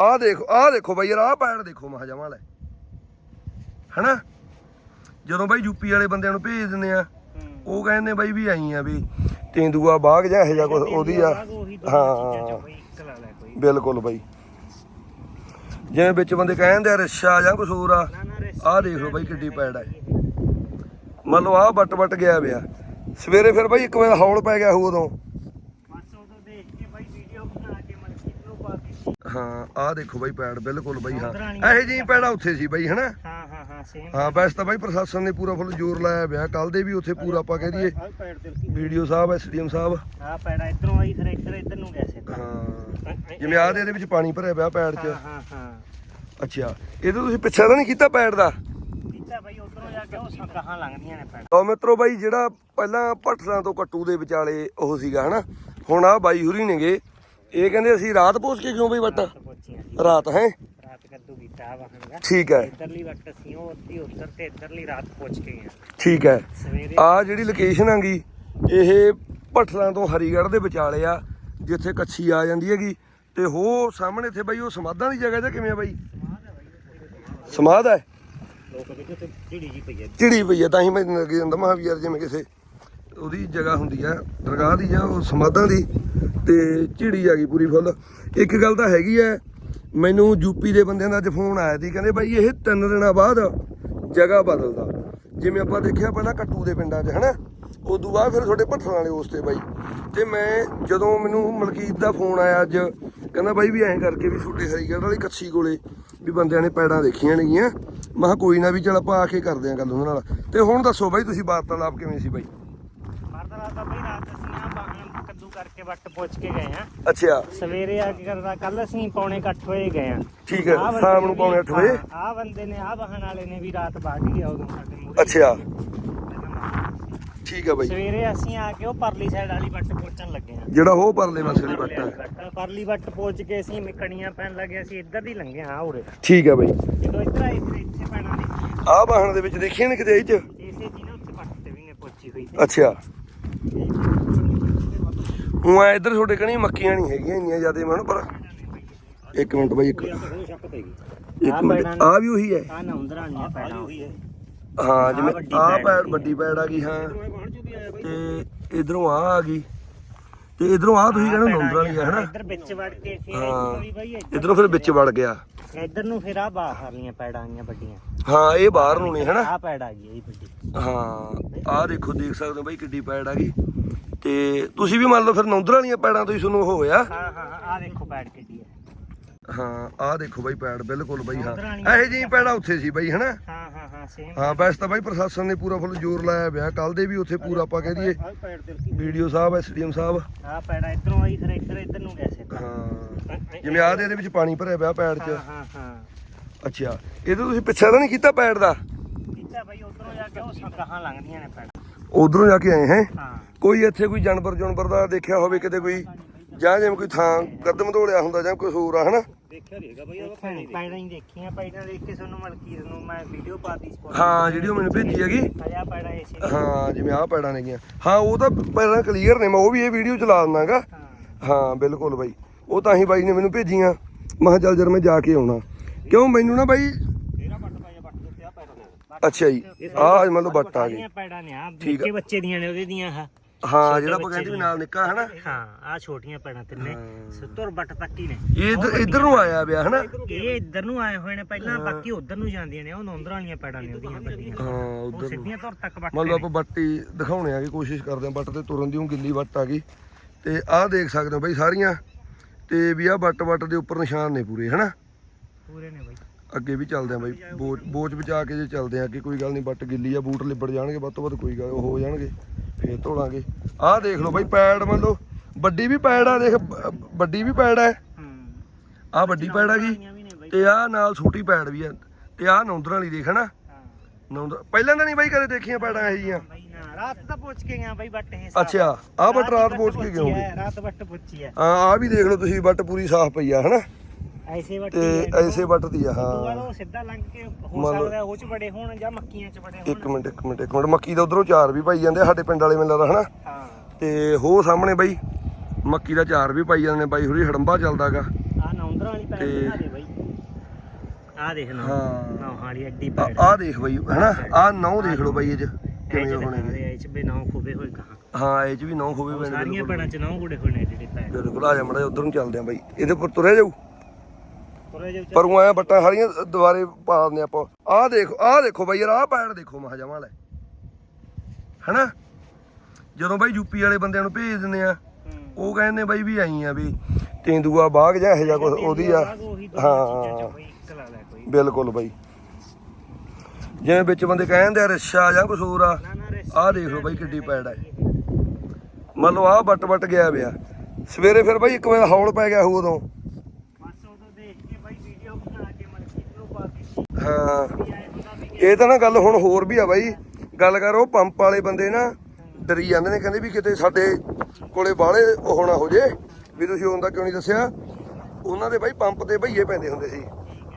ਆਹ ਦੇਖੋ ਆਹ ਦੇਖੋ ਬਾਈ ਯਾਰ ਆਹ ਪੈੜ ਦੇਖੋ ਮਹਾ ਜਮਾ ਲੈ ਹਨਾ? ਜਦੋਂ ਬਾਈ ਯੂਪੀ ਵਾਲੇ ਬੰਦਿਆਂ ਨੂੰ ਭੇਜ ਦਿੰਦੇ ਆ ਉਹ ਕਹਿੰਦੇ ਬਾਈ ਵੀ ਆਈ ਆ ਵੀ ਤੇਂਦੂਆ ਬਾਗ ਜਾਂ ਇਹੋ ਜਿਹਾ ਕੁਛ ਉਹਦੀ ਆ ਹਾਂ। ਬਿਲਕੁਲ ਬਾਈ। ਜਿਵੇਂ ਵਿੱਚ ਬੰਦੇ ਕਹਿੰਦੇ ਆ ਰਿਸ਼ਾ ਜਾਂ ਕੁਛ ਹੋਰ ਆ ਆਹ ਦੇਖ ਲਓ ਬਾਈ ਕਿੱਡੀ ਪੈੜ ਆ। ਮੰਨ ਲਓ ਆਹ ਬੱਟ ਬੱਟ ਗਿਆ ਪਿਆ। ਸਵੇਰੇ ਫਿਰ ਬਾਈ ਇੱਕ ਵਾਰ ਹੌਲ ਪੈ ਗਿਆ ਹੋਊ ਉਦੋਂ। ਹਾਂ ਆਹ ਦੇਖੋ ਬਾਈ ਪੈੜ ਬਿਲਕੁਲ ਬਾਈ ਹਾਂ। ਇਹੋ ਜਿਹੀ ਪੈੜਾ ਉੱਥੇ ਸੀ ਬਾਈ ਹਨਾ? ਹਾਂ ਹਾਂ ਹਾਂ ਸੇਮ ਹਾਂ ਵੈਸੇ ਤਾਂ ਬਾਈ ਪ੍ਰਸ਼ਾਸਨ ਨੇ ਪੂਰਾ ਫੁੱਲ ਜ਼ੋਰ ਲਾਇਆ ਪਿਆ ਕੱਲ ਦੇ ਵੀ ਉੱਥੇ ਪੂਰਾ ਆਪਾਂ ਕਹਿ ਦਈਏ। BDO sahib SDM sahib. ਆਹ ਪੈੜਾ ਇਧਰੋਂ ਆਈ ਫਿਰ ਇੱਧਰ ਇੱਧਰ ਨੂੰ ਗਿਆ ਸਿੱਧਾ। ਹਾਂ। ਜਿਵੇਂ ਆਹ ਦੇ ਇਹਦੇ ਵਿੱਚ ਪਾਣੀ ਭਰਿਆ ਪਿਆ ਪੈੜ 'ਚ। ਹਾਂ ਹਾਂ ਹਾਂ। ਅੱਛਾ ਇਹ ਤਾਂ ਤੁਸੀਂ ਪਿੱਛੇ ਤਾਂ ਨਹੀਂ ਕੀਤਾ ਪੈੜ ਦਾ? ਕੀਤਾ ਬਾਈ ਉਧਰੋਂ ਜਾ ਕੇ ਉਹ ਸੰਗਾਹਾਂ ਲੰਘਦੀਆਂ ਨੇ ਪੈੜ। ਲਓ ਮਿੱਤਰੋ ਬਾਈ ਜਿਹੜਾ ਪਹਿਲਾਂ ਭੱਠਲਾਂ ਤੋਂ ਕੱਟੂ ਦੇ ਵਿਚਾਲੇ ਉਹ ਸੀਗਾ ਹਨਾ? ਹੁਣ ਆ ਬਾਈ ਹੁਰੀ ਨੇਗੇ। ਇਹ ਕਹਿੰਦੇ ਅਸੀਂ ਰਾਤ ਪੋਸ ਕੇ ਕਿਉਂ ਬਈ ਵੱਟ? ਪਹੁੰਚੀਆਂ ਰਾਤ ਹੈ? ਰਾਤ ਕੱਦੂ ਕੀਤਾ ਵਾਹਨ ਦਾ ਠੀਕ ਹੈ। ਇੱਧਰਲੀ ਵੱਟ ਸੀ ਉਹ ਅੱਧੀ ਉੱਧਰ ਤੇ ਇੱਧਰਲੀ ਰਾਤ ਪਹੁੰਚ ਗਏ ਆ। ਠੀਕ ਹੈ। ਸਵੇਰੇ ਆ ਜਿਹੜੀ ਲੋਕੇਸ਼ਨ ਆਂਗੀ ਇਹ ਭੱਠਲਾਂ ਤੋਂ ਹਰੀਗੜ੍ਹ ਦੇ ਵਿਚਾਲੇ ਆ ਜਿੱਥੇ ਕੱਛੀ ਆ ਜਾਂਦੀ ਹੈਗੀ। ਤੇ ਹੋ ਸਾਹਮਣੇ ਇੱਥੇ ਬਾਈ ਉਹ ਸਮਾਧਾਂ ਦੀ ਜਗ੍ਹਾ ਜਾਂ ਕਿਵੇਂ ਆ ਬਾਈ? ਸਮਾਧ ਹੈ? ਲੋਕ ਦੇਖੋ ਤੇ ਢਿੜੀ ਜੀ ਪਈ ਹੈ। ਝਿੜੀ ਪਈ ਹੈ ਤਾਂ ਹੀ ਮੈਨੂੰ ਲੱਗੀ ਜਾਂਦਾ ਮਹਾ ਵੀ ਯਾਰ ਜਿਵੇਂ ਕਿਸੇ ਉਹਦੀ ਜਗ੍ਹਾ ਹੁੰਦੀ ਆ, ਦਰਗਾਹ ਦੀ ਜਾਂ ਉਹ ਸਮਾਧਾਂ ਦੀ, ਤੇ ਝਿੜੀ ਆ ਗਈ ਪੂਰੀ ਫੁੱਲ। ਇੱਕ ਗੱਲ ਤਾਂ ਹੈਗੀ ਐ ਮੈਨੂੰ ਯੂਪੀ ਦੇ ਬੰਦਿਆਂ ਦਾ ਅੱਜ ਫੋਨ ਆਇਆ ਸੀ, ਕਹਿੰਦੇ ਬਾਈ ਇਹ ਤਿੰਨ ਦਿਨਾਂ ਬਾਅਦ ਜਗ੍ਹਾ ਬਦਲਦਾ। ਜਿਵੇਂ ਆਪਾਂ ਦੇਖਿਆ ਪਹਿਲਾਂ ਕੱਟੂ ਦੇ ਪਿੰਡਾਂ 'ਚ, ਹਨਾ? ਉਦੋਂ ਬਾਅਦ ਫਿਰ ਤੁਹਾਡੇ ਭੱਠਲਾਂ ਵਾਲੇ ਉਸ ਤੇ ਬਾਈ। ਤੇ ਮੈਂ ਜਦੋਂ ਮੈਨੂੰ ਮਲਕੀਤ ਦਾ ਫੋਨ ਆਇਆ ਅੱਜ, ਕਹਿੰਦਾ ਬਾਈ ਵੀ ਐਂ ਕਰਕੇ ਵੀ ਛੋਟੇ ਹਰੀਗੜ੍ਹ ਵਾਲੀ ਕੱਛੀ ਕੋਲੇ ਵੀ ਬੰਦਿਆਂ ਨੇ ਪੈੜਾਂ ਦੇਖੀਆਂ ਨੇਗੀਆਂ। ਮੈਂ ਕਿਹਾ ਕੋਈ ਨਾ ਵੀ ਚਲ ਆਪਾਂ ਆ ਕੇ ਕਰਦੇ ਆਂ ਗੱਲ ਉਹਨਾਂ ਨਾਲ। ਤੇ ਹੁਣ ਦੱਸੋ ਬਾਈ, ਤੁਸੀਂ ਵਾਰਤਾਲਾਪ ਕਿਵੇਂ ਸੀ ਬਾਈ? ਦਾ ਬਈ ਰਾਤ ਅਸੀਂ ਆ ਵਾਹਨ ਕੱਦੂ ਕਰਕੇ ਵੱਟ ਪਹੁੰਚ ਕੇ ਗਏ ਆ ਅੱਛਾ। ਸਵੇਰੇ ਆ ਕੇ ਕਰਦਾ ਕੱਲ ਅਸੀਂ ਪੌਣੇ 8 ਵਜੇ ਗਏ ਆ ਠੀਕ ਹੈ ਸ਼ਾਮ ਨੂੰ ਪੌਣੇ 8 ਵਜੇ। ਆ ਬੰਦੇ ਨੇ ਆ ਵਾਹਨ ਵਾਲੇ ਨੇ ਵੀ ਰਾਤ ਬਾਗ ਗਿਆ ਉਦੋਂ ਸਾਡੇ ਮੂਹਰੇ। ਅੱਛਾ। ਠੀਕ ਹੈ ਬਾਈ। ਸਵੇਰੇ ਅਸੀਂ ਆ ਕੇ ਉਹ ਪਰਲੀ ਸਾਈਡ ਵਾਲੀ ਵੱਟ ਪਹੁੰਚਣ ਲੱਗੇ ਆ ਜਿਹੜਾ ਉਹ ਪਰਲੇ ਪਾਸੇ ਦੀ ਬੱਟ ਹੈ। ਪਰਲੀ ਵੱਟ ਪਹੁੰਚ ਕੇ ਅਸੀਂ ਮਿਕਣੀਆਂ ਪੈਣ ਲੱਗੇ ਅਸੀਂ ਇੱਧਰ ਦੀ ਲੰਘੇ ਹਾਂ ਉਰੇ। ਠੀਕ ਹੈ ਬਾਈ। ਜਦੋਂ ਇੱਧਰ ਆਏ ਫਿਰ ਇੱਥੇ ਪੈਣਾ ਦੀ ਆਹ ਵਾਹਣ ਦੇ ਵਿੱਚ ਦੇਖੀਆਂ ਨੇ ਕਿਤੇ ਇਹ ਚ। ਇਸੇ ਜੀ ਨੇ ਉੱਥੇ ਵੱਟ ਤੇ ਵੀ ਨੇ ਪਹੁੰਚੀ ਹੋਈ। ਅੱਛਾ। ਉਹ ਆ ਇੱਧਰ ਤੁਹਾਡੇ ਕਣੀ ਮੱਕੀਆਂ ਨਹੀਂ ਹੈਗੀਆਂ ਇੰਨੀਆਂ ਜ਼ਿਆਦਾ ਮੈਨੂੰ ਪਰ ਇੱਕ ਮਿੰਟ ਬਾਈ ਇੱਕ ਇੱਕ ਮਿੰਟ ਆ ਵੀ ਉਹੀ ਹੈ। ਆ ਨਾ ਉਂਦਰਾਂ ਨਹੀਂ ਪੈਣਾ ਉਹੀ ਹੈ। ਹਾਂ ਜਿਵੇਂ ਆ ਪੈੜ ਵੱਡੀ ਪੈੜ ਆ ਗਈ ਹਾਂ। ਤੇ ਇਧਰੋਂ ਆ ਆ ਗਈ। ਤੇ ਇਧਰੋਂ ਆ ਤੁਸੀਂ ਕਹਿੰਦੇ ਨੰਬਰ ਵਾਲੀ ਆ ਹਨਾ? ਇੱਧਰ ਵਿੱਚ ਵੜ ਕੇ ਫਿਰ। ਇੱਧਰ ਵੀ ਬਈ ਇਧਰੋਂ ਫਿਰ ਵਿੱਚ ਵੜ ਗਿਆ। ਇੱਧਰ ਨੂੰ ਫਿਰ ਆ ਬਾਹਰ ਵਾਲੀਆਂ ਪੈੜਾਂ ਆਈਆਂ ਵੱਡੀਆਂ। ਹਾਂ ਇਹ ਬਾਹਰ ਨੂੰ ਨਹੀਂ ਹਨਾ? ਆ ਪੈੜ ਆ ਗਈ ਇਹ ਵੱਡੀ। ਹਾਂ ਆਹ ਦੇਖੋ ਦੇਖ ਸਕਦੇ ਹੋ ਬਾਈ ਕਿੱਡੀ ਪੈੜ ਆ ਗਈ। ਤੇ ਤੁਸੀਂ ਵੀ ਮੰਨ ਲਓ ਫਿਰ ਨੌਂਦਰ ਵਾਲੀਆਂ ਪੈੜਾਂ ਤੋਂ ਹੀ ਤੁਹਾਨੂੰ ਉਹ ਹੋਇਆ। ਹਾਂ ਹਾਂ ਆ ਦੇਖੋ ਪੈੜ ਕਿੱਡੀ ਹੈ ਹਾਂ ਆਹ ਦੇਖੋ ਬਾਈ ਪੈੜ ਬਿਲਕੁਲ ਬਾਈ ਹਾਂ। ਇਹੋ ਜਿਹੀ ਪੈੜਾ ਉੱਥੇ ਸੀ ਬਾਈ ਹਨਾ? ਹਾਂ ਹਾਂ ਹਾਂ ਸੇਮ ਹਾਂ ਵੈਸੇ ਤਾਂ ਬਾਈ ਪ੍ਰਸ਼ਾਸਨ ਨੇ ਪੂਰਾ ਫੁੱਲ ਜ਼ੋਰ ਲਾਇਆ ਪਿਆ। ਕੱਲ ਦੇ ਵੀ ਉੱਥੇ ਪੂਰਾ ਆਪਾਂ ਕਹਿ ਦਈਏ ਵੀਡੀਓ ਸਾਹਿਬ ਐਸਡੀਐਮ ਸਾਹਿਬ। ਆ ਪੈੜਾ ਇਧਰੋਂ ਆਈ ਫਿਰ ਇੱਧਰ ਇੱਧਰ ਨੂੰ ਗਿਆ ਸਿੱਧਾ ਹਾਂ। ਜਿਵੇਂ ਆਹ ਦੇ ਇਹਦੇ ਵਿੱਚ ਪਾਣੀ ਭਰਿਆ ਪਿਆ ਪੈੜ 'ਚ। ਹਾਂ ਹਾਂ ਹਾਂ। ਅੱਛਾ ਇਹ ਤਾਂ ਤੁਸੀਂ ਪਿੱਛੇ ਤਾਂ ਨਹੀਂ ਕੀਤਾ ਪੈੜ ਦਾ? ਕੀਤਾ ਬਈ ਉਧਰੋਂ ਜਾ ਕੇ ਉਹ ਸੰਗਾਹਾਂ ਲੰਘਦੀਆਂ ਨੇ ਪੈੜ। ਉਧਰੋਂ ਜਾ ਕੇ ਆਏ ਹੈ? ਹਾਂ। ਕੋਈ ਇੱਥੇ ਕੋਈ ਜਾਨਵਰ ਜਾਨਵਰ ਦਾ ਦੇਖਿਆ ਹੋਵੇ ਕਿਤੇ ਕੋਈ? ਜਾਂ ਜਿਵੇਂ ਕੋਈ ਥਾਂ ਕਦਮ ਧੋਲਿਆ ਹੁੰਦਾ ਜਾਂ ਕੋਈ ਹੋਰ ਆ ਹਨਾ? ਦੇਖਿਆ ਬਈ ਹੀ ਦੇਖੀਆਂ ਪੈੜਾਂ ਦੇਖ ਕੇ ਤੁਹਾਨੂੰ ਮਲਕੀਤ ਨੂੰ ਮੈਂ ਵੀਡੀਓ ਪਾਤੀ ਸਪੋਰਟ ਹਾਂ ਜਿਹੜੀ ਉਹ ਮੈਨੂੰ ਭੇਜੀ ਹੈਗੀ। ਪੈੜਾਂ ਹਾਂ ਜਿਵੇਂ ਆਹ ਪੈੜਾਂ ਨੇਗੀਆਂ। ਹਾਂ ਉਹ ਤਾਂ ਪੈੜਾਂ ਕਲੀਅਰ ਨੇ ਮੈਂ ਉਹ ਵੀ ਇਹ ਵੀਡੀਓ ਚਲਾ ਦਿੰਦਾਗਾ ਹਾਂ। ਹਾਂ ਬਿਲਕੁਲ ਬਾਈ। ਉਹ ਤਾਂ ਹੀ ਬਾਈ ਨੇ ਮੈਨੂੰ ਭੇਜੀਆਂ। ਮੈਂ ਕਿਹਾ ਚੱਲ ਜਰ ਮੈਂ ਜਾ ਕੇ ਆਉਣਾ। ਕਿਉਂ ਮੈਨੂੰ ਨਾ ਬਾਈ ਤੇਰਾ ਬੱਟ ਪਾਇਆ ਬੱਟ ਦਿੱਤੇ ਆ ਪੈੜਾਂ ਅੱਛਾ ਜੀ। ਆਹ ਮਤਲਬ ਬੱਟ ਆ ਗਈ। ਪੈੜਾਂ ਨੇ ਆ ਠੀਕ ਆ। ਨਿੱਕੇ ਬੱਚੇ ਦੀਆਂ ਨੇ ਉਹਦੇ ਦੀਆਂ ਆ ਹਾਂ ਜਿਹੜਾ ਆਪਾਂ ਕਹਿੰਦੇ ਵੀ ਨਾਲ ਨਿੱਕਾ ਹਨਾ। ਹਾਂ ਆ ਛੋਟੀਆਂ ਪੈੜਾਂ ਤਿੰਨੇ ਸੁੱਤਰ ਬੱਟ ਤੱਕ ਹੀ ਨੇ। ਇਹ ਇੱਧਰ ਇੱਧਰ ਨੂੰ ਆਇਆ ਪਿਆ ਹਨਾ। ਇਹ ਇੱਧਰ ਨੂੰ ਆਏ ਹੋਏ ਨੇ ਪਹਿਲਾਂ ਬਾਕੀ ਉਧਰ ਨੂੰ ਜਾਂਦੀਆਂ ਨੇ ਉਹ ਨੌਂਦਰਾਂ ਵਾਲੀਆਂ ਪੈੜਾਂ ਨੇ ਉਹਦੀਆਂ ਵੱਡੀਆਂ ਹਾਂ ਉਹ ਉਧਰ ਸਿੱਧੀਆਂ ਤੁਰ ਤੱਕ ਬੱਟ ਮੰਨ ਲਓ ਆਪਾਂ ਬੱਟੀ ਦਿਖਾਉਣੇ ਆ ਕਿ ਕੋਸ਼ਿਸ਼ ਕਰਦੇ ਆ ਬੱਟ ਤੇ ਤੁਰਨ ਦੀ ਉਹ ਗਿੱਲੀ ਬੱਟ ਆ ਗਈ। ਤੇ ਆਹ ਦੇਖ ਸਕਦੇ ਹੋ ਬਾਈ ਸਾਰੀਆਂ। ਤੇ ਵੀ ਆਹ ਬੱਟ ਬੱਟ ਦੇ ਉੱਪਰ ਨਿਸ਼ਾਨ ਨੇ ਪੂਰੇ ਹਨਾ। ਪੂਰੇ ਨੇ ਬਈ। ਅੱਗੇ ਵੀ ਚੱਲਦੇ ਆ ਬਾਈ। ਬੋਚ ਬੋਚ ਬਚਾ ਕੇ ਜੇ ਚੱਲਦੇ ਆ ਅੱਗੇ ਕੋਈ ਗੱਲ ਨਹੀਂ ਬੱਟ ਗਿੱਲੀ ਆ ਬੂਟ ਲਿਬੜ ਜਾਣਗੇ ਵੱਧ ਤੋਂ ਵੱਧ ਕੋਈ ਗੱਲ ਹੋ ਜਾਣਗੇ ਫੇਰ ਧੋਲਾਂਗੇ। ਆਹ ਦੇਖ ਲਓ ਬਾਈ ਪੈੜ ਮੰਨ ਲਓ ਵੱਡੀ ਵੀ ਪੈੜ ਆ ਦੇਖ ਵੱਡੀ ਵੀ ਪੈੜ ਆ। ਹੂੰ। ਆਹ ਵੱਡੀ ਪੈੜ ਆ ਗਈ ਤੇ ਆਹ ਨਾਲ ਛੋਟੀ ਪੈੜ ਵੀ ਆ ਤੇ ਆਹ ਨੌਂਦਰ ਵਾਲੀ ਦੇਖ ਹਨਾ। ਹਾਂ। ਨੌਂਦਰ ਪਹਿਲਾਂ ਤਾਂ ਨਹੀਂ ਬਾਈ ਕਦੇ ਦੇਖੀਆਂ ਪੈੜਾਂ ਇਹ ਜੀਆਂ। ਰਾਤ ਤਾਂ ਪਹੁੰਚ ਕੇ ਗਿਆ ਬਈ ਬੱਟ ਇਹ ਅੱਛਾ ਆਹ ਬੱਟ ਰਾਤ ਪਹੁੰਚ ਕੇ ਗਏ ਹੋਗੇ ਰਾਤ ਬੱਟ ਪੁੱਛੀ ਹੈ। ਹਾਂ ਆ ਵੀ ਦੇਖ ਲਓ ਤੁਸੀਂ ਬੱਟ ਪੂਰੀ ਸਾਫ਼ ਪਈ ਆ ਹਨਾ। ਐਸੇ ਬੱਟ ਤੇ ਐਸੇ ਬੱਟ ਦੀ ਆ ਹਾਂ। ਉਹ ਸਿੱਧਾ ਲੰਘ ਕੇ ਹੋ ਸਕਦਾ ਉਹ ਚ ਬੜੇ ਹੋਣ ਜਾਂ ਮੱਕੀਆਂ ਚ ਬੜੇ ਹੋਣ। ਇੱਕ ਮਿੰਟ ਇੱਕ ਮਿੰਟ ਇੱਕ ਮਿੰਟ। ਮੱਕੀ ਦਾ ਉਧਰੋਂ ਚਾਰ ਵੀ ਪਾਈ ਜਾਂਦੇ ਸਾਡੇ ਪਿੰਡ ਵਾਲੇ ਮੈਨੂੰ ਲੱਗਦਾ ਹਨਾ? ਹਾਂ। ਤੇ ਹੋ ਸਾਹਮਣੇ ਬਾਈ ਮੱਕੀ ਦਾ ਚਾਰ ਵੀ ਪਾਈ ਜਾਂਦੇ ਨੇ ਬਾਈ ਹੁਰੀ ਹੜੰਬਾ ਚੱਲਦਾਗਾ ਆ ਨੌਂਦਰ ਵਾਲੀ ਦਿਖਾ ਦੇ ਬਾਈ। ਆ ਦੇਖ ਨਾ। ਹਾਂ। ਨਾ ਹਾਲੀ ਐਡੀ ਆ ਦੇਖ ਬਈ ਹਨਾ? ਆ ਨੌ ਦੇਖ ਲਓ ਬਈ ਇਹ ਚ ਕਿਵੇਂ ਹੋਣੇ ਇਹ ਚ ਬੇ ਨੌ ਖੁੱਬੇ ਹੋਏ ਕਹਾਂ ਹਾਂ ਇਹ ਚ ਵੀ ਨੌ ਹੋਵੇ ਪੈਣੇ ਸਾਰੀਆਂ ਪੈੜਾਂ ਚ ਨੌ ਗੁੜੇ ਹੋਏ ਨੇ ਜਿਹੜੇ ਪੈੜ ਬਿਲਕੁਲ ਆ ਜਾ ਮੜਾ ਉਧਰ ਨੂੰ ਚੱਲਦੇ ਆ ਬਾਈ। ਇਹਦੇ ਉੱਪਰ ਤੁਰਿਆ ਜਾਊ। ਪਰ ਉਹ ਆਇਆ ਬੱਟਾ ਸਾਰੀਆਂ ਦੁਬਾਰੇ ਪਾ ਦਿੰਦੇ ਆਪਾਂ। ਆਹ ਦੇਖੋ ਆਹ ਦੇਖੋ ਬਾਈ ਯਾਰ ਆਹ ਪੈੜ ਦੇਖੋ ਮਹਾ ਜਮਾ ਲੈ ਹਨਾ? ਜਦੋਂ ਬਾਈ ਯੂਪੀ ਵਾਲੇ ਬੰਦਿਆਂ ਨੂੰ ਭੇਜ ਦਿੰਦੇ ਆ ਉਹ ਕਹਿੰਦੇ ਬਾਈ ਵੀ ਆਈ ਆ ਵੀ ਤੇਂਦੂਆ ਬਾਗ ਜਾਂ ਇਹੋ ਜਿਹਾ ਕੁਛ ਉਹਦੀ ਆ। ਹਾਂ। ਬਿਲਕੁਲ ਬਾਈ। ਜਿਵੇਂ ਵਿੱਚ ਬੰਦੇ ਕਹਿੰਦੇ ਆ ਰਿਸ਼ਾ ਜਾਂ ਹੋਰ ਆ ਆਹ ਦੇਖ ਲਓ ਬਾਈ ਕਿੱਡੀ ਪੈੜ ਆ। ਮੰਨ ਲਓ ਆਹ ਵੱਟ ਵੱਟ ਗਿਆ ਪਿਆ। ਸਵੇਰੇ ਫਿਰ ਬਾਈ ਇੱਕ ਵਾਰ ਹੌਲ ਪੈ ਗਿਆ ਹੋਊ ਉਦੋਂ ਬਸ ਉਦੋਂ ਦੇਖ ਕੇ ਬਾਈ ਵੀਡੀਓ ਬਣਾ ਕੇ ਮਲਕੀਤ ਨੂੰ ਪਾ ਦਿੱਤੀ ਹਾਂ। ਇਹ ਤਾਂ ਨਾ ਗੱਲ ਹੁਣ ਹੋਰ ਵੀ ਆ ਬਾਈ। ਗੱਲ ਕਰ ਉਹ ਪੰਪ ਵਾਲੇ ਬੰਦੇ ਨਾ, ਡਰੀ ਜਾਂਦੇ ਨੇ, ਕਹਿੰਦੇ ਵੀ ਕਿਤੇ ਸਾਡੇ ਕੋਲੇ ਬਾਹਲੇ ਉਹ ਹੋ ਜੇ, ਵੀ ਤੁਸੀਂ ਉਹਦਾ ਕਿਉਂ ਨਹੀਂ ਦੱਸਿਆ? ਉਹਨਾਂ ਦੇ ਬਾਈ ਪੰਪ ਤੇ ਭਈਏ ਪੈਂਦੇ ਹੁੰਦੇ ਸੀ।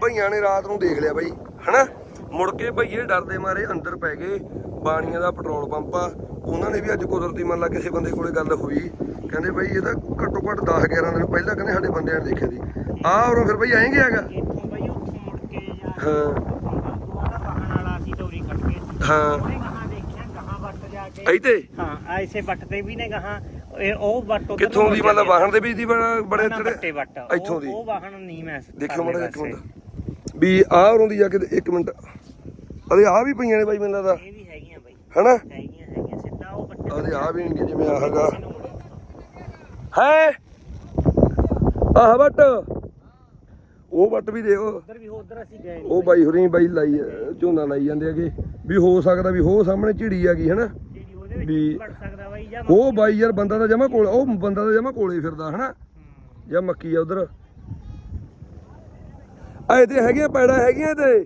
ਭਈਆਂ ਨੇ ਰਾਤ ਨੂੰ ਦੇਖ ਲਿਆ ਬਾਈ, ਹਨਾ? ਮੁੜ ਕੇ ਭਈਏ ਡਰਦੇ ਮਾਰੇ, ਅੰਦਰ ਪੈ ਗਏ, ਬਾਣੀਆਂ ਦਾ ਪੈਟਰੋਲ ਪੰਪ ਆ। ਉਹਨਾਂ ਨੇ ਵੀ ਅੱਜ ਕੁਦਰਤੀ ਮੰਨ ਲਾ ਕਿਸੇ ਬੰਦੇ ਕੋਲੇ ਗੱਲ ਹੋਈ। ਕਹਿੰਦੇ ਬਾਈ ਇਹ ਤਾਂ ਘੱਟੋ ਘੱਟ 10 11 ਦਿਨ ਪਹਿਲਾਂ ਕਹਿੰਦੇ ਸਾਡੇ ਬੰਦਿਆਂ ਨੇ ਦੇਖਿਆ ਸੀ। ਆਹ ਉਰੋਂ ਫਿਰ ਬਾਈ ਐਂ ਗਿਆ ਹੈਗਾ ਇੱਥੋਂ ਬਾਈ ਉੱਥੋਂ ਮੁੜ ਕੇ ਹਾਂ। ਉਹਦਾ ਵਾਹਨ ਵਾਲਾ ਸੀ ਤੋਰੀ ਖੜ ਕੇ ਹਾਂ। ਉਹਨੇ ਗਾਹਾਂ ਦੇਖਿਆ ਗਾਹਾਂ ਵੱਟ ਜਾ ਕੇ ਇੱਥੇ? ਹਾਂ ਐਸੇ ਵੱਟ ਤੇ ਵੀ ਨੇ ਗਾਹਾਂ। ਇਹ ਉਹ ਵੱਟ ਉੱਧਰ ਕਿੱਥੋਂ ਦੀ ਮਤਲਬ ਵਾਹਣ ਦੇ? ਵਿੱਚ ਦੀ ਬੜਾ- ਬੜੇ ਨਾ, ਤੇੜੇ ਵੱਟੇ ਵੱਟ ਇੱਥੋਂ ਉਹ- ਦੀ? ਉਹ ਵਾਹਨ ਨਹੀਂ ਮੈਂ ਦੇਖਿਓ ਮੜਾ ਪਾਸੇ। ਮਿੰਟ। ਵੀ ਆਹ ਉਰੋਂ ਦੀ ਜਾ ਕੇ ਇੱਕ ਮਿੰਟ। ਅਰੇ ਆਹ ਵੀ ਪਈਆਂ ਨੇ ਬਾਈ ਮੈਨੂੰ ਲੱਗਦਾ। ਇਹ ਵੀ ਹੈਗੀਆਂ ਬਾਈ। ਹਨਾ? ਹੈਗੀਆਂ ਹੈਗੀਆਂ ਸਿੱਧਾ ਉਹ ਵੱਟੇ ਅਰੇ ਆਹ ਵੀ ਨਹੀਂ ਜਿਵੇਂ ਆਹ ਹੈਗਾ। ਹੈ? ਆਹ ਵੱਟ ਉਹ ਵੱਟ ਵੀ ਦੇਖੋ ਉਧਰ ਵੀ ਉਧਰ ਅਸੀਂ ਗਏ ਉਹ ਬਾਈ। ਹੁਰੀ ਬਾਈ ਲਾਈ ਝੋਨਾ ਲਾਈ ਜਾਂਦੇ ਹੈਗੇ ਵੀ ਹੋ ਸਕਦਾ ਵੀ ਹੋ ਸਾਹਮਣੇ ਝਿੜੀ ਹੈਗੀ ਹਨਾ? ਜਿਹੜੀ ਉਹਦੇ ਵਿੱਚ ਵੀ- ਬਾਈ ਉਹ ਬਾਈ ਯਾਰ ਬੰਦਾ ਤਾਂ ਜਮਾ ਕੋਲ ਉਹ ਬੰਦਾ ਤਾਂ ਜਮਾ ਕੋਲੇ ਫਿਰਦਾ ਹਨਾ? ਜਾਂ ਮੱਕੀ ਆ ਉਧਰ। ਆ ਤੇ ਹੈਗੀਆਂ ਪੈੜਾ ਹੈਗੀਆਂ ਤੇ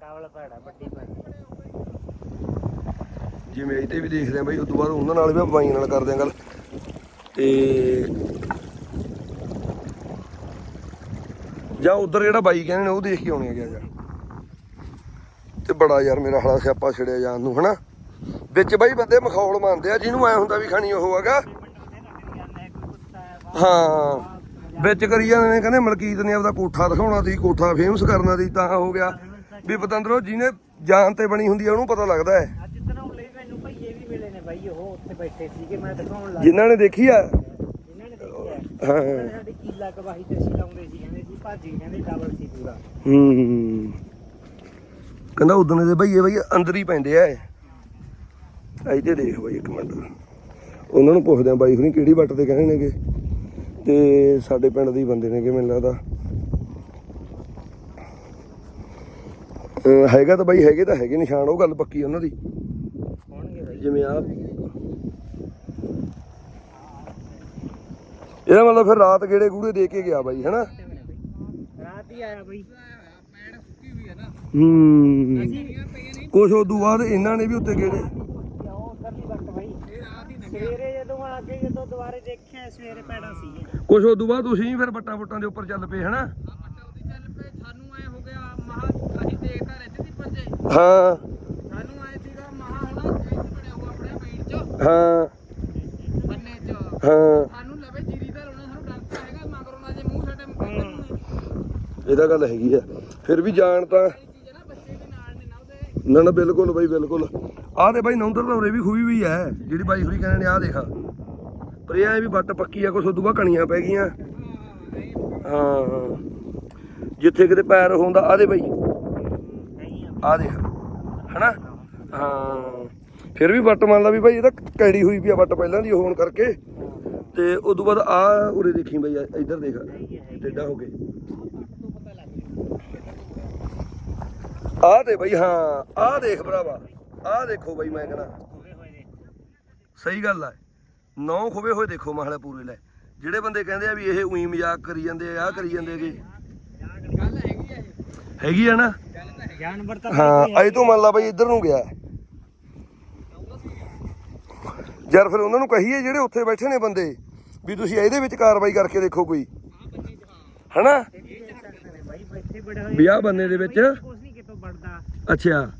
ਕਾਵਲ ਪੈੜਾ ਵੱਡੀ ਪੈੜਾ। ਜਿਵੇਂ ਇਹ ਤੇ ਵੀ ਦੇਖਦੇ ਆ ਬਈ ਉਸ ਤੋਂ ਬਾਅਦ ਉਹਨਾਂ ਨਾਲ ਵੀ ਬਾਈਆਂ ਨਾਲ ਕਰਦੇ ਆ ਗੱਲ। ਤੇ ਜਾਂ ਉਧਰ ਜਿਹੜਾ ਬਾਈ ਕਹਿੰਦੇ ਨੇ ਉਹ ਦੇਖ ਕੇ ਆਉਣੇ ਗਿਆ ਯਾਰ ਤੇ ਬੜਾ ਯਾਰ ਮੇਰਾ ਹਲਾ ਸਿਆਪਾ ਛੜਿਆ ਜਾਣ ਨੂੰ ਹਨਾ? ਵਿੱਚ ਬਾਈ ਬੰਦੇ ਮਖੌਲ ਮੰਨਦੇ ਆ ਜਿਹਨੂੰ ਐ ਹੁੰਦਾ ਵੀ ਖਾਣੀ ਉਹ ਹੈਗਾ। ਹਾਂ। ਵਿੱਚ ਕਰੀ ਜਾਂਦੇ ਨੇ ਕਹਿੰਦੇ ਮਲਕੀਤ ਨੇ ਆਪਦਾ ਕੋਠਾ ਦਿਖਾਉਣਾ ਸੀ ਕੋਠਾ ਫੇਮਸ ਕਰਨਾ ਸੀ ਤਾਂ ਹੋ ਗਿਆ। ਵੀ ਪਤੰਦਰੋ ਜਿਹਨੇ ਜਾਨ ਤੇ ਬਣੀ ਹੁੰਦੀ ਆ ਉਹਨੂੰ ਪਤਾ ਲੱਗਦਾ ਹੈ। ਜਿਨ੍ਹਾਂ ਨੇ ਦੇਖੀ ਆ। ਹਾਂ। ਸਾਡੀ ਕੀਲਾ ਕਬਾਹੀ ਤੇ ਅਸੀਂ ਲਾਉਂਦੇ ਸੀ ਕਹਿੰਦੇ ਭਾਜੀ ਕਹਿੰਦੇ ਡਬਲ ਸੀ ਪੂਰਾ। ਹੂੰ ਕਹਿੰਦਾ ਉਦੋਂ ਦੇ ਭਈਏ ਭਈਏ ਅੰਦਰ ਹੀ ਪੈਂਦੇ ਆ ਇੱਥੇ ਦੇਖ ਬਾਈ ਇੱਕ ਮਿੰਟ। ਉਹਨਾਂ ਨੂੰ ਪੁੱਛਦੇ ਆ ਬਾਈ ਹੁਣੀ ਕਿਹੜੀ ਵੱਟ ਤੇ ਕਹਿੰਦੇ ਨੇਗੇ ਤੇ ਸਾਡੇ ਪਿੰਡ ਦੇ ਬੰਦੇ ਨੇਗੇ ਮੈਨੂੰ ਲੱਗਦਾ। ਹੈਗਾ ਤਾਂ ਬਾਈ ਹੈਗੇ ਤਾਂ ਹੈਗੇ ਨਿਸ਼ਾਨ ਉਹ ਗੱਲ ਪੱਕੀ ਉਹਨਾਂ ਦੀ। ਜਿਵੇਂ ਆ ਇਹਦਾ ਮਤਲਬ ਫਿਰ ਰਾਤ ਗੇੜੇ ਗੂੜੇ ਦੇ ਕੇ ਗਿਆ ਬਾਈ ਹੈਨਾ? ਹੀ ਆਇਆ ਬਾਈ। ਹੂੰ। ਕੁਛ ਉਦੋਂ ਬਾਅਦ ਇਹਨਾਂ ਨੇ ਵੀ ਉੱਤੇ ਗੇੜੇ। ਸਵੇਰੇ ਜਦੋਂ ਆ ਕੇ ਜਦੋਂ ਦੁਬਾਰੇ ਦੇਖਿਆ ਸਵੇਰੇ ਪੈੜਾ ਸੀ। ਕੁਛ ਉਦੋਂ ਬਾਅਦ ਤੁਸੀਂ ਫਿਰ ਬੱਟਾਂ ਬੁੱਟਾਂ ਦੇ ਉੱਪਰ ਚੱਲ ਪਏ ਹਨਾ? ਹੋ। ਸਾਨੂੰ ਐ ਸੀਗਾ ਮਹਾ ਹੁਣ ਇੱਥੇ ਬੜਿਆ ਹੋਇਆ ਆਪਣੇ ਪੇਟ ਚ ਹਾਂ ਬੰਨੇ ਚ ਹਾਂ। ਸਾਨੂੰ ਲਵੇ ਜੀਰੀ ਦਾ ਰੋਣਾ ਸਾਨੂੰ ਡਰ ਤਾਂ ਹੈਗਾ ਮਗਰੋਂ ਨਾ ਜੇ ਮੂੰਹ ਸਾਡੇ ਮੂੰਹ ਇਹਦਾ ਗੱਲ ਹੈਗੀ ਆ। ਫਿਰ ਵੀ ਜਾਣ ਤਾਂ ਨਾ ਨਾ, ਬਿਲਕੁਲ ਬਾਈ, ਬਿਲਕੁਲ। ਆਹ ਤੇ ਬਾਈ ਨੌਂਦਰ ਦੌਰੇ ਵੀ ਖੂਬੀ ਵੀ ਹੈ ਜਿਹੜੀ ਬਾਈ ਹੁਰੀ ਕਹਿੰਦੇ ਨੇ, ਆਹ ਦੇਖਾ। ਪਰ ਇਹ ਐ ਵੀ ਵੱਟ ਪੱਕੀ ਆ, ਕੁਛ ਉਦੋਂ ਕਣੀਆਂ ਪੈ ਗਈਆਂ। ਹਾਂ ਜਿੱਥੇ ਕਿਤੇ ਪੈਰ ਹੁੰਦਾ ਆਦੇ ਬਾਈ। ਆ ਦੇਖ। ਹਨਾ? ਹਾਂ। ਫਿਰ ਵੀ ਵੱਟ ਮੰਨ ਲਾ ਵੀ ਬਾਈ, ਇਹ ਤਾਂ ਕੈੜੀ ਹੋਈ ਵੀ ਆ ਵੱਟ ਪਹਿਲਾਂ ਦੀ ਹੋਣ ਕਰਕੇ। ਤੇ ਉਦੋਂ ਬਾਅਦ ਆ ਉਰੇ ਦੇਖੀ ਬਾਈ ਇੱਧਰ ਦੇਖ। ਟੇਡਾ ਹੋ ਕੇ। ਆਹ ਦੇ ਬਈ, ਹਾਂ, ਆਹ ਦੇਖ ਭਰਾਵਾ ਆ ਦੇਖੋ ਬਈ ਮੈਂ ਕਹਣਾ ਸਹੀ ਗੱਲ ਆ। ਨੌ ਖੋਵੇ ਹੋਏ ਦੇਖੋ ਮਹਲੇ ਪੂਰੇ ਲੈ। ਜਿਹੜੇ ਬੰਦੇ ਕਹਿੰਦੇ ਆ ਵੀ ਇਹ ਉਹੀ ਮਜ਼ਾਕ ਕਰੀ ਜਾਂਦੇ ਆ ਆ ਕਰੀ ਜਾਂਦੇ ਹੈਗੇ ਗੱਲ ਹੈਗੀ ਆ ਇਹ ਹੈਗੀ ਆ ਨਾ? ਜਾਨਵਰ ਤਾਂ ਹਾਂ, ਅੱਜ ਤੋਂ ਮੰਨ ਲਾ ਬਈ ਇੱਧਰ ਨੂੰ ਗਿਆ। ਯਾਰ ਫਿਰ ਉਹਨਾਂ ਨੂੰ ਕਹੀਏ ਜਿਹੜੇ ਉੱਥੇ ਬੈਠੇ ਨੇ ਬੰਦੇ, ਵੀ ਤੁਸੀਂ ਇਹਦੇ ਵਿੱਚ ਕਾਰਵਾਈ ਕਰਕੇ ਦੇਖੋ ਕੋਈ। ਹਨਾ? ਬਾਈ ਵੀ ਆਹ ਬੰਦੇ ਦੇ ਵਿੱਚ ਅੱਛਾ।